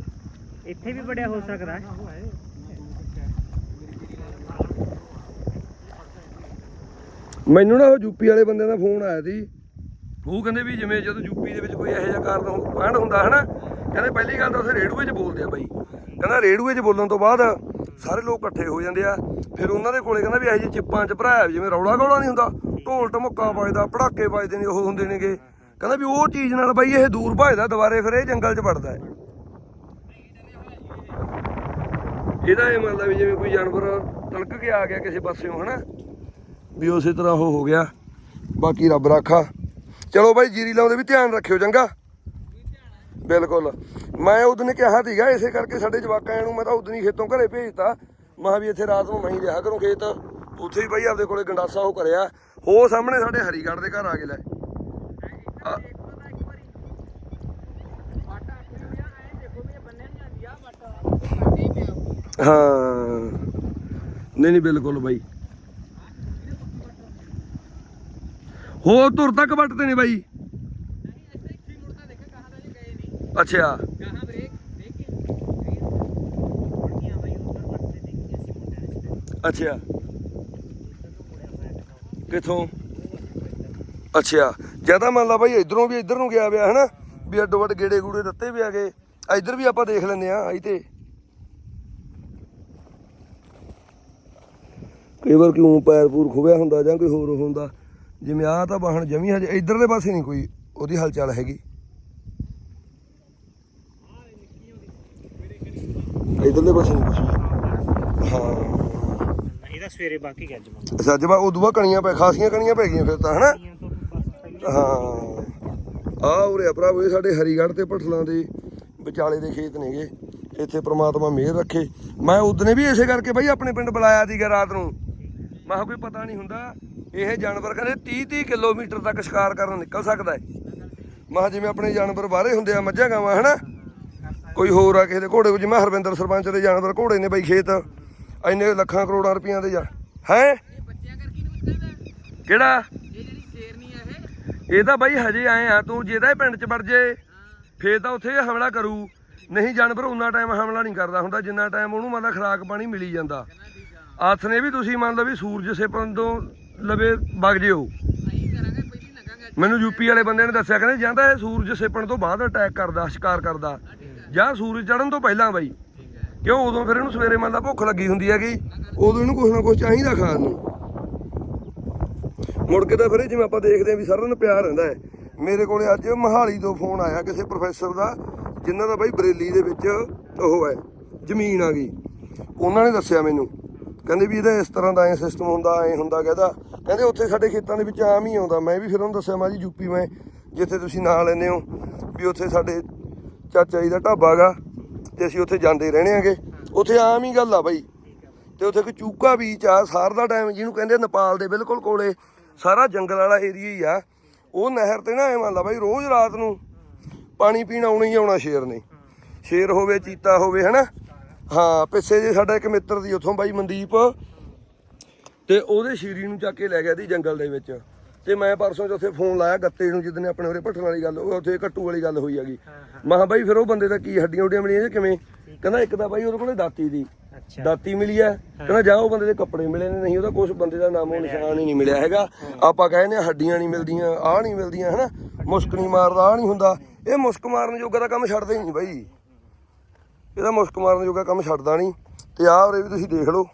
ਇੱਥੇ ਵੀ ਬੜਿਆ ਹੋ ਸਕਦਾ ਹੈ ਮੈਨੂੰ ਨਾ ਉਹ ਯੂਪੀ ਵਾਲੇ ਬੰਦਿਆਂ ਦਾ ਫੋਨ ਆਇਆ ਸੀ। ਉਹ ਕਹਿੰਦੇ ਵੀ ਜਿਵੇਂ ਜਦੋਂ ਯੂਪੀ ਦੇ ਵਿੱਚ ਕੋਈ ਇਹੋ ਜਿਹਾ ਕਾਰਨ ਕਾਂਡ ਹੁੰਦਾ ਹਨਾ? ਕਹਿੰਦੇ ਪਹਿਲੀ ਗੱਲ ਤਾਂ ਅਸੀਂ ਰੇੜੂਏ 'ਚ ਬੋਲਦੇ ਆ ਬਾਈ। ਕਹਿੰਦਾ ਰੇੜੂਏ 'ਚ ਬੋਲਣ ਤੋਂ ਬਾਅਦ ਸਾਰੇ ਲੋਕ ਇਕੱਠੇ ਹੋ ਜਾਂਦੇ ਆ। ਫਿਰ ਉਹਨਾਂ ਦੇ ਕੋਲੇ ਕਹਿੰਦਾ ਵੀ ਇਹੋ ਜਿਹੇ ਚਿੱਪਾਂ 'ਚ ਭਰਾਇਆ ਜਿਵੇਂ ਰੌਲਾ ਗੌਲਾ ਨਹੀਂ ਹੁੰਦਾ। ਢੋਲ ਢਮੱਕਾ ਵੱਜਦਾ, ਪੜਾਕੇ ਵੱਜਦੇ ਨੇ, ਉਹ ਹੁੰਦੇ ਨੇਗੇ। ਕਹਿੰਦਾ ਵੀ ਉਹ ਚੀਜ਼ ਨਾਲ ਬਾਈ ਇਹ ਦੂਰ ਭਜਦਾ, ਦੁਬਾਰੇ ਫਿਰ ਇਹ ਜੰਗਲ 'ਚ ਵੜਦਾ ਹੈ। ਇਹਦਾ ਇਹ ਮਤਲਬ ਵੀ ਜਿਵੇਂ ਕੋਈ ਜਾਨਵਰ ਤਲਕ ਕੇ ਆ ਗਿਆ ਕਿਸੇ ਪਾਸਿਓਂ, ਹਨਾ? ਵੀ ਉਸੇ ਤਰ੍ਹਾਂ ਉਹ ਹੋ ਗਿਆ। ਬਾਕੀ ਰੱਬ ਰਾਖਾ। ਚਲੋ ਬਾਈ, ਜੀਰੀ ਲਾਉਂਦੇ ਵੀ ਧਿਆਨ ਰੱਖਿਓ, ਚੰਗਾ। ਬਿਲਕੁਲ। ਮੈਂ ਉਦੋਂ ਕਿਹਾ ਸੀਗਾ, ਇਸੇ ਕਰਕੇ ਸਾਡੇ ਜਵਾਕਾਂ ਨੂੰ ਮੈਂ ਤਾਂ ਉਦੋਂ ਹੀ ਖੇਤੋਂ ਘਰੇ ਭੇਜਤਾ ਮਹਾ ਵੀ ਇੱਥੇ ਰਾਤ ਨੂੰ ਮੈਂ ਹੀ ਰਿਹਾ ਕਰੂੰ ਖੇਤ। ਉੱਥੇ ਹੀ ਬਾਈ ਆਪਦੇ ਕੋਲੇ ਗੰਡਾਸਾ ਉਹ ਕਰਿਆ। ਉਹ ਸਾਹਮਣੇ ਸਾਡੇ ਹਰੀਗੜ੍ਹ ਦੇ ਘਰ ਆ ਕੇ ਲੈ। ਹਾਂ। ਨਹੀਂ ਨਹੀਂ, ਬਿਲਕੁਲ ਬਾਈ। ਹੋਰ ਤੁਰ ਤੱਕ ਵੱਟਦੇ ਨੇ ਬਾਈ ਇੱਥੇ ਇੱਥੇ ਹੀ ਮੁੜਦਾ ਦੇਖਿਆ ਕਹਾਂ ਤਾਂ ਜੇ ਗਏ ਨਹੀਂ ਅੱਛਾ ਕਹਾਂ ਬ੍ਰੇਕ ਦੇਖ ਕੇ ਬੜੀਆਂ ਬਾਈ ਉਧਰ ਵੱਟਦੇ ਦੇਖੀਆਂ ਸੀ ਮੁੰਡਿਆਂ ਨੇ ਅੱਛਾ। ਹੈਗਾ। ਕਿੱਥੋਂ? ਅੱਛਾ। ਜ਼ਿਆਦਾ ਮੰਨ ਲਾ ਬਾਈ ਇਧਰੋਂ ਵੀ ਇਧਰ ਨੂੰ ਗਿਆ ਵਿਆ ਹਨਾ? ਵੀ ਅੱਡੋ ਅੱਡ ਗੇੜੇ ਗੂੜੇ ਦਿੱਤੇ ਵੀ ਆਗੇ ਇਧਰ ਵੀ ਆਪਾਂ ਦੇਖ ਲੈਂਦੇ ਆ ਆਈ ਤੇ। ਕਈ ਵਾਰ ਕਿਉਂ ਪੈਰ ਪੂਰ ਖੁਬਿਆ ਹੁੰਦਾ ਜਾਂ ਕੋਈ ਹੋਰ ਹੁੰਦਾ? ਜਿਵੇਂ ਆਹ ਤਾਂ ਵਾਹਣ ਜਮੀ ਹਜੇ ਇਧਰਲੇ ਪਾਸੇ ਨਹੀਂ ਕੋਈ ਉਹਦੀ ਹਲਚਲ ਹੈਗੀ। ਇਧਰਲੇ ਪਾਸੇ ਨਹੀਂ ਵੀ। ਹਾਂ। ਨਹੀਂ ਤਾਂ ਸਵੇਰੇ ਬਾਕੀ ਉਦੋਂ ਬਾਅਦ ਕਣੀਆਂ ਪੈ ਖਾਸੀਆਂ ਕਣੀਆਂ ਪੈ ਗਈਆਂ ਫਿਰ ਤਾਂ ਹਨਾ? ਹਾਂ ਆ ਉਰੇ ਭਰਾਵੋ ਇਹ ਸਾਡੇ ਹਰੀਗੜ੍ਹ ਤੇ ਭਠਲਾਂ ਦੇ ਵਿਚਾਲੇ ਦੇ ਖੇਤ ਨੇਗੇ। ਇੱਥੇ ਪ੍ਰਮਾਤਮਾ ਮਿਹਰ ਰੱਖੇ। ਮੈਂ ਉਦਨੇ ਵੀ ਇਸੇ ਕਰਕੇ ਬਈ ਆਪਣੇ ਪਿੰਡ ਬੁਲਾਇਆ ਸੀਗਾ ਰਾਤ ਨੂੰ। ਮੈਂ ਕਿਹਾ ਕੋਈ ਪਤਾ ਨਹੀਂ ਹੁੰਦਾ ਇਹ ਜਾਨਵਰ ਕਹਿੰਦੇ 30 30 ਕਿਲੋਮੀਟਰ ਤੱਕ ਸ਼ਿਕਾਰ ਕਰਨ ਨਿਕਲ ਸਕਦਾ ਹੈ। ਮੈਂ ਕਿਹਾ ਜਿਵੇਂ ਆਪਣੇ ਜਾਨਵਰ ਬਾਹਰੇ ਹੁੰਦੇ ਆ ਮੱਝਾਂ ਗਾਵਾਂ ਹਨਾ? ਕੋਈ ਹੋਰ ਆ ਕਿਸੇ ਦੇ ਘੋੜੇ ਕੋ ਜਿਵੇਂ ਹਰਵਿੰਦਰ ਸਰਪੰਚ ਦੇ ਜਾਨਵਰ ਘੋੜੇ ਨੇ ਬਈ ਖੇਤ। ਇੰਨੇ ਲੱਖਾਂ ਕਰੋੜਾਂ ਰੁਪਈਆਂ ਦੇ ਜਾ। ਹੈ? ਕਿਹੜਾ? ਇਹ ਤਾਂ ਬਾਈ ਹਜੇ ਆਏ ਆ। ਤੂੰ ਜਿਹਦਾ ਪਿੰਡ ਚ ਵੜ ਜੇ ਫੇਰ ਤਾਂ ਉੱਥੇ ਹਮਲਾ ਕਰੂ। ਨਹੀਂ ਜਾਨਵਰ ਉਨਾ ਟਾਈਮ ਹਮਲਾ ਨਹੀਂ ਕਰਦਾ ਹੁੰਦਾ। ਜਿੰਨਾ ਟਾਈਮ ਉਹਨੂੰ ਮੰਨ ਲਾ ਖਰਾਕ ਪਾਣੀ ਮਿਲੀ ਜਾਂਦਾ। ਆਥ ਨੇ ਵੀ ਤੁਸੀਂ ਮੰਨ ਲਓ ਵੀ ਸੂਰਜ ਸਿਪਣ ਤੋਂ ਲਵੇ ਵਗ ਜਿਓ। ਮੈਨੂੰ ਯੂਪੀ ਵਾਲੇ ਬੰਦੇ ਨੇ ਦੱਸਿਆ ਕਹਿੰਦੇ ਜਾਂਦਾ ਇਹ ਸੂਰਜ ਸਿਪਣ ਤੋਂ ਬਾਅਦ ਅਟੈਕ ਕਰਦਾ ਸ਼ਿਕਾਰ ਕਰਦਾ। ਜਾਂ ਸੂਰਜ ਚੜਨ ਤੋਂ ਪਹਿਲਾਂ ਬਾਈ। ਕਿਉਂ? ਉਦੋਂ ਫਿਰ ਇਹਨੂੰ ਸਵੇਰੇ ਮੰਨ ਲਾ ਭੁੱਖ ਲੱਗੀ ਹੁੰਦੀ ਹੈਗੀ। ਉਦੋਂ ਇਹਨੂੰ ਕੁਛ ਨਾ ਕੁਛ ਚਾਹੀਦਾ ਖਾਣ ਨੂੰ। ਮੁੜ ਕੇ ਤਾਂ ਫਿਰ ਜਿਵੇਂ ਆਪਾਂ ਦੇਖਦੇ ਆਂ ਵੀ ਸਾਰਿਆਂ ਨੂੰ ਪਿਆਰ ਰਹਿੰਦਾ ਹੈ। ਮੇਰੇ ਕੋਲੇ ਅੱਜ ਮਹਾਲੀ ਤੋਂ ਫੋਨ ਆਇਆ ਕਿਸੇ ਪ੍ਰੋਫੈਸਰ ਦਾ, ਜਿਨ੍ਹਾਂ ਦਾ ਬਾਈ ਬਰੇਲੀ ਦੇ ਵਿੱਚ ਉਹ ਹੈ, ਜ਼ਮੀਨ ਆ ਗਈ। ਉਹਨਾਂ ਨੇ ਦੱਸਿਆ ਮੈਨੂੰ। ਕਹਿੰਦੇ ਵੀ ਇਹਦਾ ਇਸ ਤਰ੍ਹਾਂ ਦਾ ਐ ਸਿਸਟਮ ਹੁੰਦਾ, ਐ ਹੁੰਦਾ ਕਹਿੰਦਾ। ਕਹਿੰਦੇ ਉੱਥੇ ਸਾਡੇ ਖੇਤਾਂ ਦੇ ਵਿੱਚ ਆਮ ਹੀ ਆਉਂਦਾ। ਮੈਂ ਵੀ ਫਿਰ ਉਹਨੂੰ ਦੱਸਿਆ, ਮੈਂ ਜੀ ਯੂਪੀ ਮੈਂ, ਜਿੱਥੇ ਤੁਸੀਂ ਨਾਂ ਲੈਂਦੇ ਹੋ, ਵੀ ਉੱਥੇ ਸਾਡੇ ਚਾਚਾ ਜੀ ਦਾ ਢਾਬਾ ਗਾ ਤੇ ਅਸੀਂ ਉੱਥੇ ਜਾਂਦੇ ਰਹਿਣੇ ਆਂਗੇ ਉੱਥੇ ਆਮ ਹੀ ਗੱਲ ਆ ਬਾਈ। ਤੇ ਉੱਥੇ ਇੱਕ ਚੂਕਾ ਬੀਚ ਆ, ਸਾਰ ਦਾ ਟਾਈਮ ਜਿਹਨੂੰ ਕਹਿੰਦੇ ਨੇਪਾਲ ਦੇ ਬਿਲਕੁਲ ਕੋਲੇ। ਸਾਰਾ ਜੰਗਲ ਵਾਲਾ ਏਰੀਆ ਹੀ ਆ। ਉਹ ਨਹਿਰ ਤੇ ਨਾ ਐ ਮੰਨ ਲਾ ਬਾਈ, ਰੋਜ਼ ਰਾਤ ਨੂੰ ਪਾਣੀ ਪੀਣ ਆਉਣਾ ਹੀ ਆਉਣਾ ਸ਼ੇਰ ਨੇ। ਸ਼ੇਰ ਹੋਵੇ, ਚੀਤਾ ਹੋਵੇ, ਹਨਾ? ਹਾਂ, ਪਿੱਛੇ ਜੇ ਸਾਡਾ ਇੱਕ ਮਿੱਤਰ ਦੀ ਉੱਥੋਂ ਬਾਈ ਮਨਦੀਪ। ਤੇ ਉਹਦੇ ਸ਼ੀਰੀ ਨੂੰ ਚੱਕ ਕੇ ਲੈ ਗਿਆ ਦੀ ਜੰਗਲ ਦੇ ਵਿੱਚ। ਤੇ ਮੈਂ ਪਰਸੋਂ ਚੌਥੇ ਫੋਨ ਲਾਇਆ ਗੱਤੇ ਨੂੰ ਜਿੱਦਨੇ ਆਪਣੇ ਉਰੇ ਭੱਠਣ ਵਾਲੀ ਗੱਲ ਉਹ ਉੱਥੇ ਕੱਟੂ ਵਾਲੀ ਗੱਲ ਹੋਈ ਹੈਗੀ। ਮੈਂ ਕਿਹਾ ਬਾਈ ਫਿਰ ਉਹ ਬੰਦੇ ਦਾ ਕੀ ਹੱਡੀਆਂ ਉੱਡੀਆਂ ਮਿਲੀਆਂ ਜਾਂ ਕਿਵੇਂ? ਕਹਿੰਦਾ ਇੱਕ ਤਾਂ ਬਾਈ ਉਹਦੇ ਕੋਲੇ ਦਾਤੀ ਦੀ। ਦਾਤੀ ਮਿਲੀ ਆ ਕਹਿੰਦਾ ਜਾ ਉਹ ਬੰਦੇ ਦੇ ਕੱਪੜੇ ਮਿਲੇ ਨੇ ਨਹੀਂ ਉਹਦਾ ਕੁਝ ਬੰਦੇ ਦਾ ਨਾਮੋ ਨਿਸ਼ਾਨ ਹੀ ਨਹੀਂ ਮਿਲਿਆ ਹੈਗਾ। ਆਪਾਂ ਕਹਿੰਦੇ ਆ ਹੱਡੀਆਂ ਨਹੀਂ ਮਿਲਦੀਆਂ ਆਹ ਨਹੀਂ ਮਿਲਦੀਆਂ ਹਨਾ? ਮੁਸਕ ਨਹੀਂ ਮਾਰਦਾ ਆਹ ਨਹੀਂ ਹੁੰਦਾ। ਇਹ ਮੁਸਕ ਮਾਰਨ ਜੋਗਾ ਦਾ ਕੰਮ ਛੱਡਦਾ ਹੀ ਨਹੀਂ ਬਾਈ। ਇਹਦਾ ਮੁਸਕ ਮਾਰਨ ਜੋਗਾ ਕੰਮ ਛੱਡਦਾ ਨਹੀਂ। ਤੇ ਆਹ ਉਰੇ ਵੀ ਤੁਸੀਂ ਦੇਖ ਲਓ।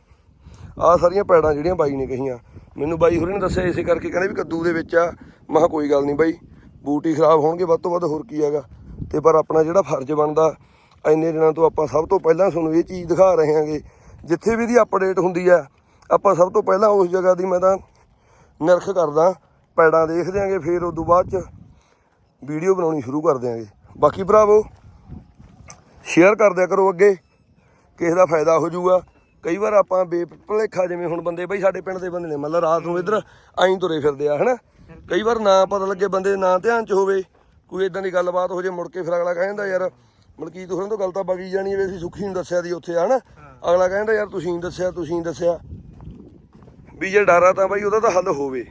ਆਹ ਸਾਰੀਆਂ ਪੈੜਾਂ ਜਿਹੜੀਆਂ ਬਾਈ ਨੇ ਕਹੀਆਂ। ਮੈਨੂੰ ਬਾਈ ਹੋਰੇ ਨੇ ਦੱਸਿਆ ਇਸੇ ਕਰਕੇ ਕਹਿੰਦੇ ਵੀ ਕੱਦੂ ਦੇ ਵਿੱਚ ਆ। ਮੈਂ ਕੋਈ ਗੱਲ ਨਹੀਂ ਬਾਈ, ਬੂਟ ਹੀ ਖਰਾਬ ਹੋਣਗੇ, ਵੱਧ ਤੋਂ ਵੱਧ ਹੋਰ ਕੀ ਹੈਗਾ। ਤੇ ਪਰ ਆਪਣਾ ਜਿਹੜਾ ਫਰਜ਼ ਬਣਦਾ, ਇੰਨੇ ਦਿਨਾਂ ਤੋਂ ਆਪਾਂ ਸਭ ਤੋਂ ਪਹਿਲਾਂ ਤੁਹਾਨੂੰ ਇਹ ਚੀਜ਼ ਦਿਖਾ ਰਹੇ ਹਾਂਗੇ, ਜਿੱਥੇ ਵੀ ਦੀ ਅਪਡੇਟ ਹੁੰਦੀ ਆ, ਆਪਾਂ ਸਭ ਤੋਂ ਪਹਿਲਾਂ ਉਸ ਜਗ੍ਹਾ ਦੀ ਮੈਂ ਤਾਂ ਨਿਰਖ ਕਰਦਾ, ਪੈੜਾਂ ਦੇਖ ਦਿਆਂਗੇ, ਫਿਰ ਉਸ ਤੋਂ ਬਾਅਦ ਚ ਵੀਡੀਓ ਬਣਾਉਣੀ ਸ਼ੁਰੂ ਕਰ ਦਿਆਂਗੇ। ਬਾਕੀ ਭਰਾਵੋ ਸ਼ੇਅਰ ਕਰ ਦਿਆ ਕਰੋ ਅੱਗੇ, ਕਿਸੇ ਦਾ ਫਾਇਦਾ ਹੋ ਜਾਊਗਾ। ਕਈ ਵਾਰ ਆਪਾਂ ਬੇਭਲੇਖਾ ਜਿਵੇਂ ਹੁਣ ਬੰਦੇ ਬਈ ਸਾਡੇ ਪਿੰਡ ਦੇ ਬੰਦੇ ਨੇ ਮਤਲਬ ਰਾਤ ਨੂੰ ਇੱਧਰ ਐਂ ਤੁਰੇ ਫਿਰਦੇ ਆ ਹਨਾ? ਕਈ ਵਾਰ ਨਾ ਪਤਾ ਲੱਗੇ ਬੰਦੇ ਨਾ ਧਿਆਨ ਚ ਹੋਵੇ ਕੋਈ ਇਦਾਂ ਦੀ ਗੱਲਬਾਤ ਹੋ ਜੇ ਮੁੜ ਕੇ ਫਿਰ ਅਗਲਾ ਕਹਿੰਦਾ ਯਾਰ ਮਲਕੀਤ ਹੋਰਾਂ ਤੋਂ ਗੱਲ ਤਾਂ ਬਗੀ ਜਾਣੀ ਵੀ ਅਸੀਂ ਸੁਖੀ ਨੂੰ ਦੱਸਿਆ ਦੀ ਉੱਥੇ ਹਨਾ? ਅਗਲਾ ਕਹਿੰਦਾ ਯਾਰ ਤੁਸੀਂ ਦੱਸਿਆ ਤੁਸੀਂ ਦੱਸਿਆ। ਵੀ ਜੇ ਡਰ ਆ ਤਾਂ ਬਈ ਉਹਦਾ ਤਾਂ ਹੱਲ ਹੋਵੇ।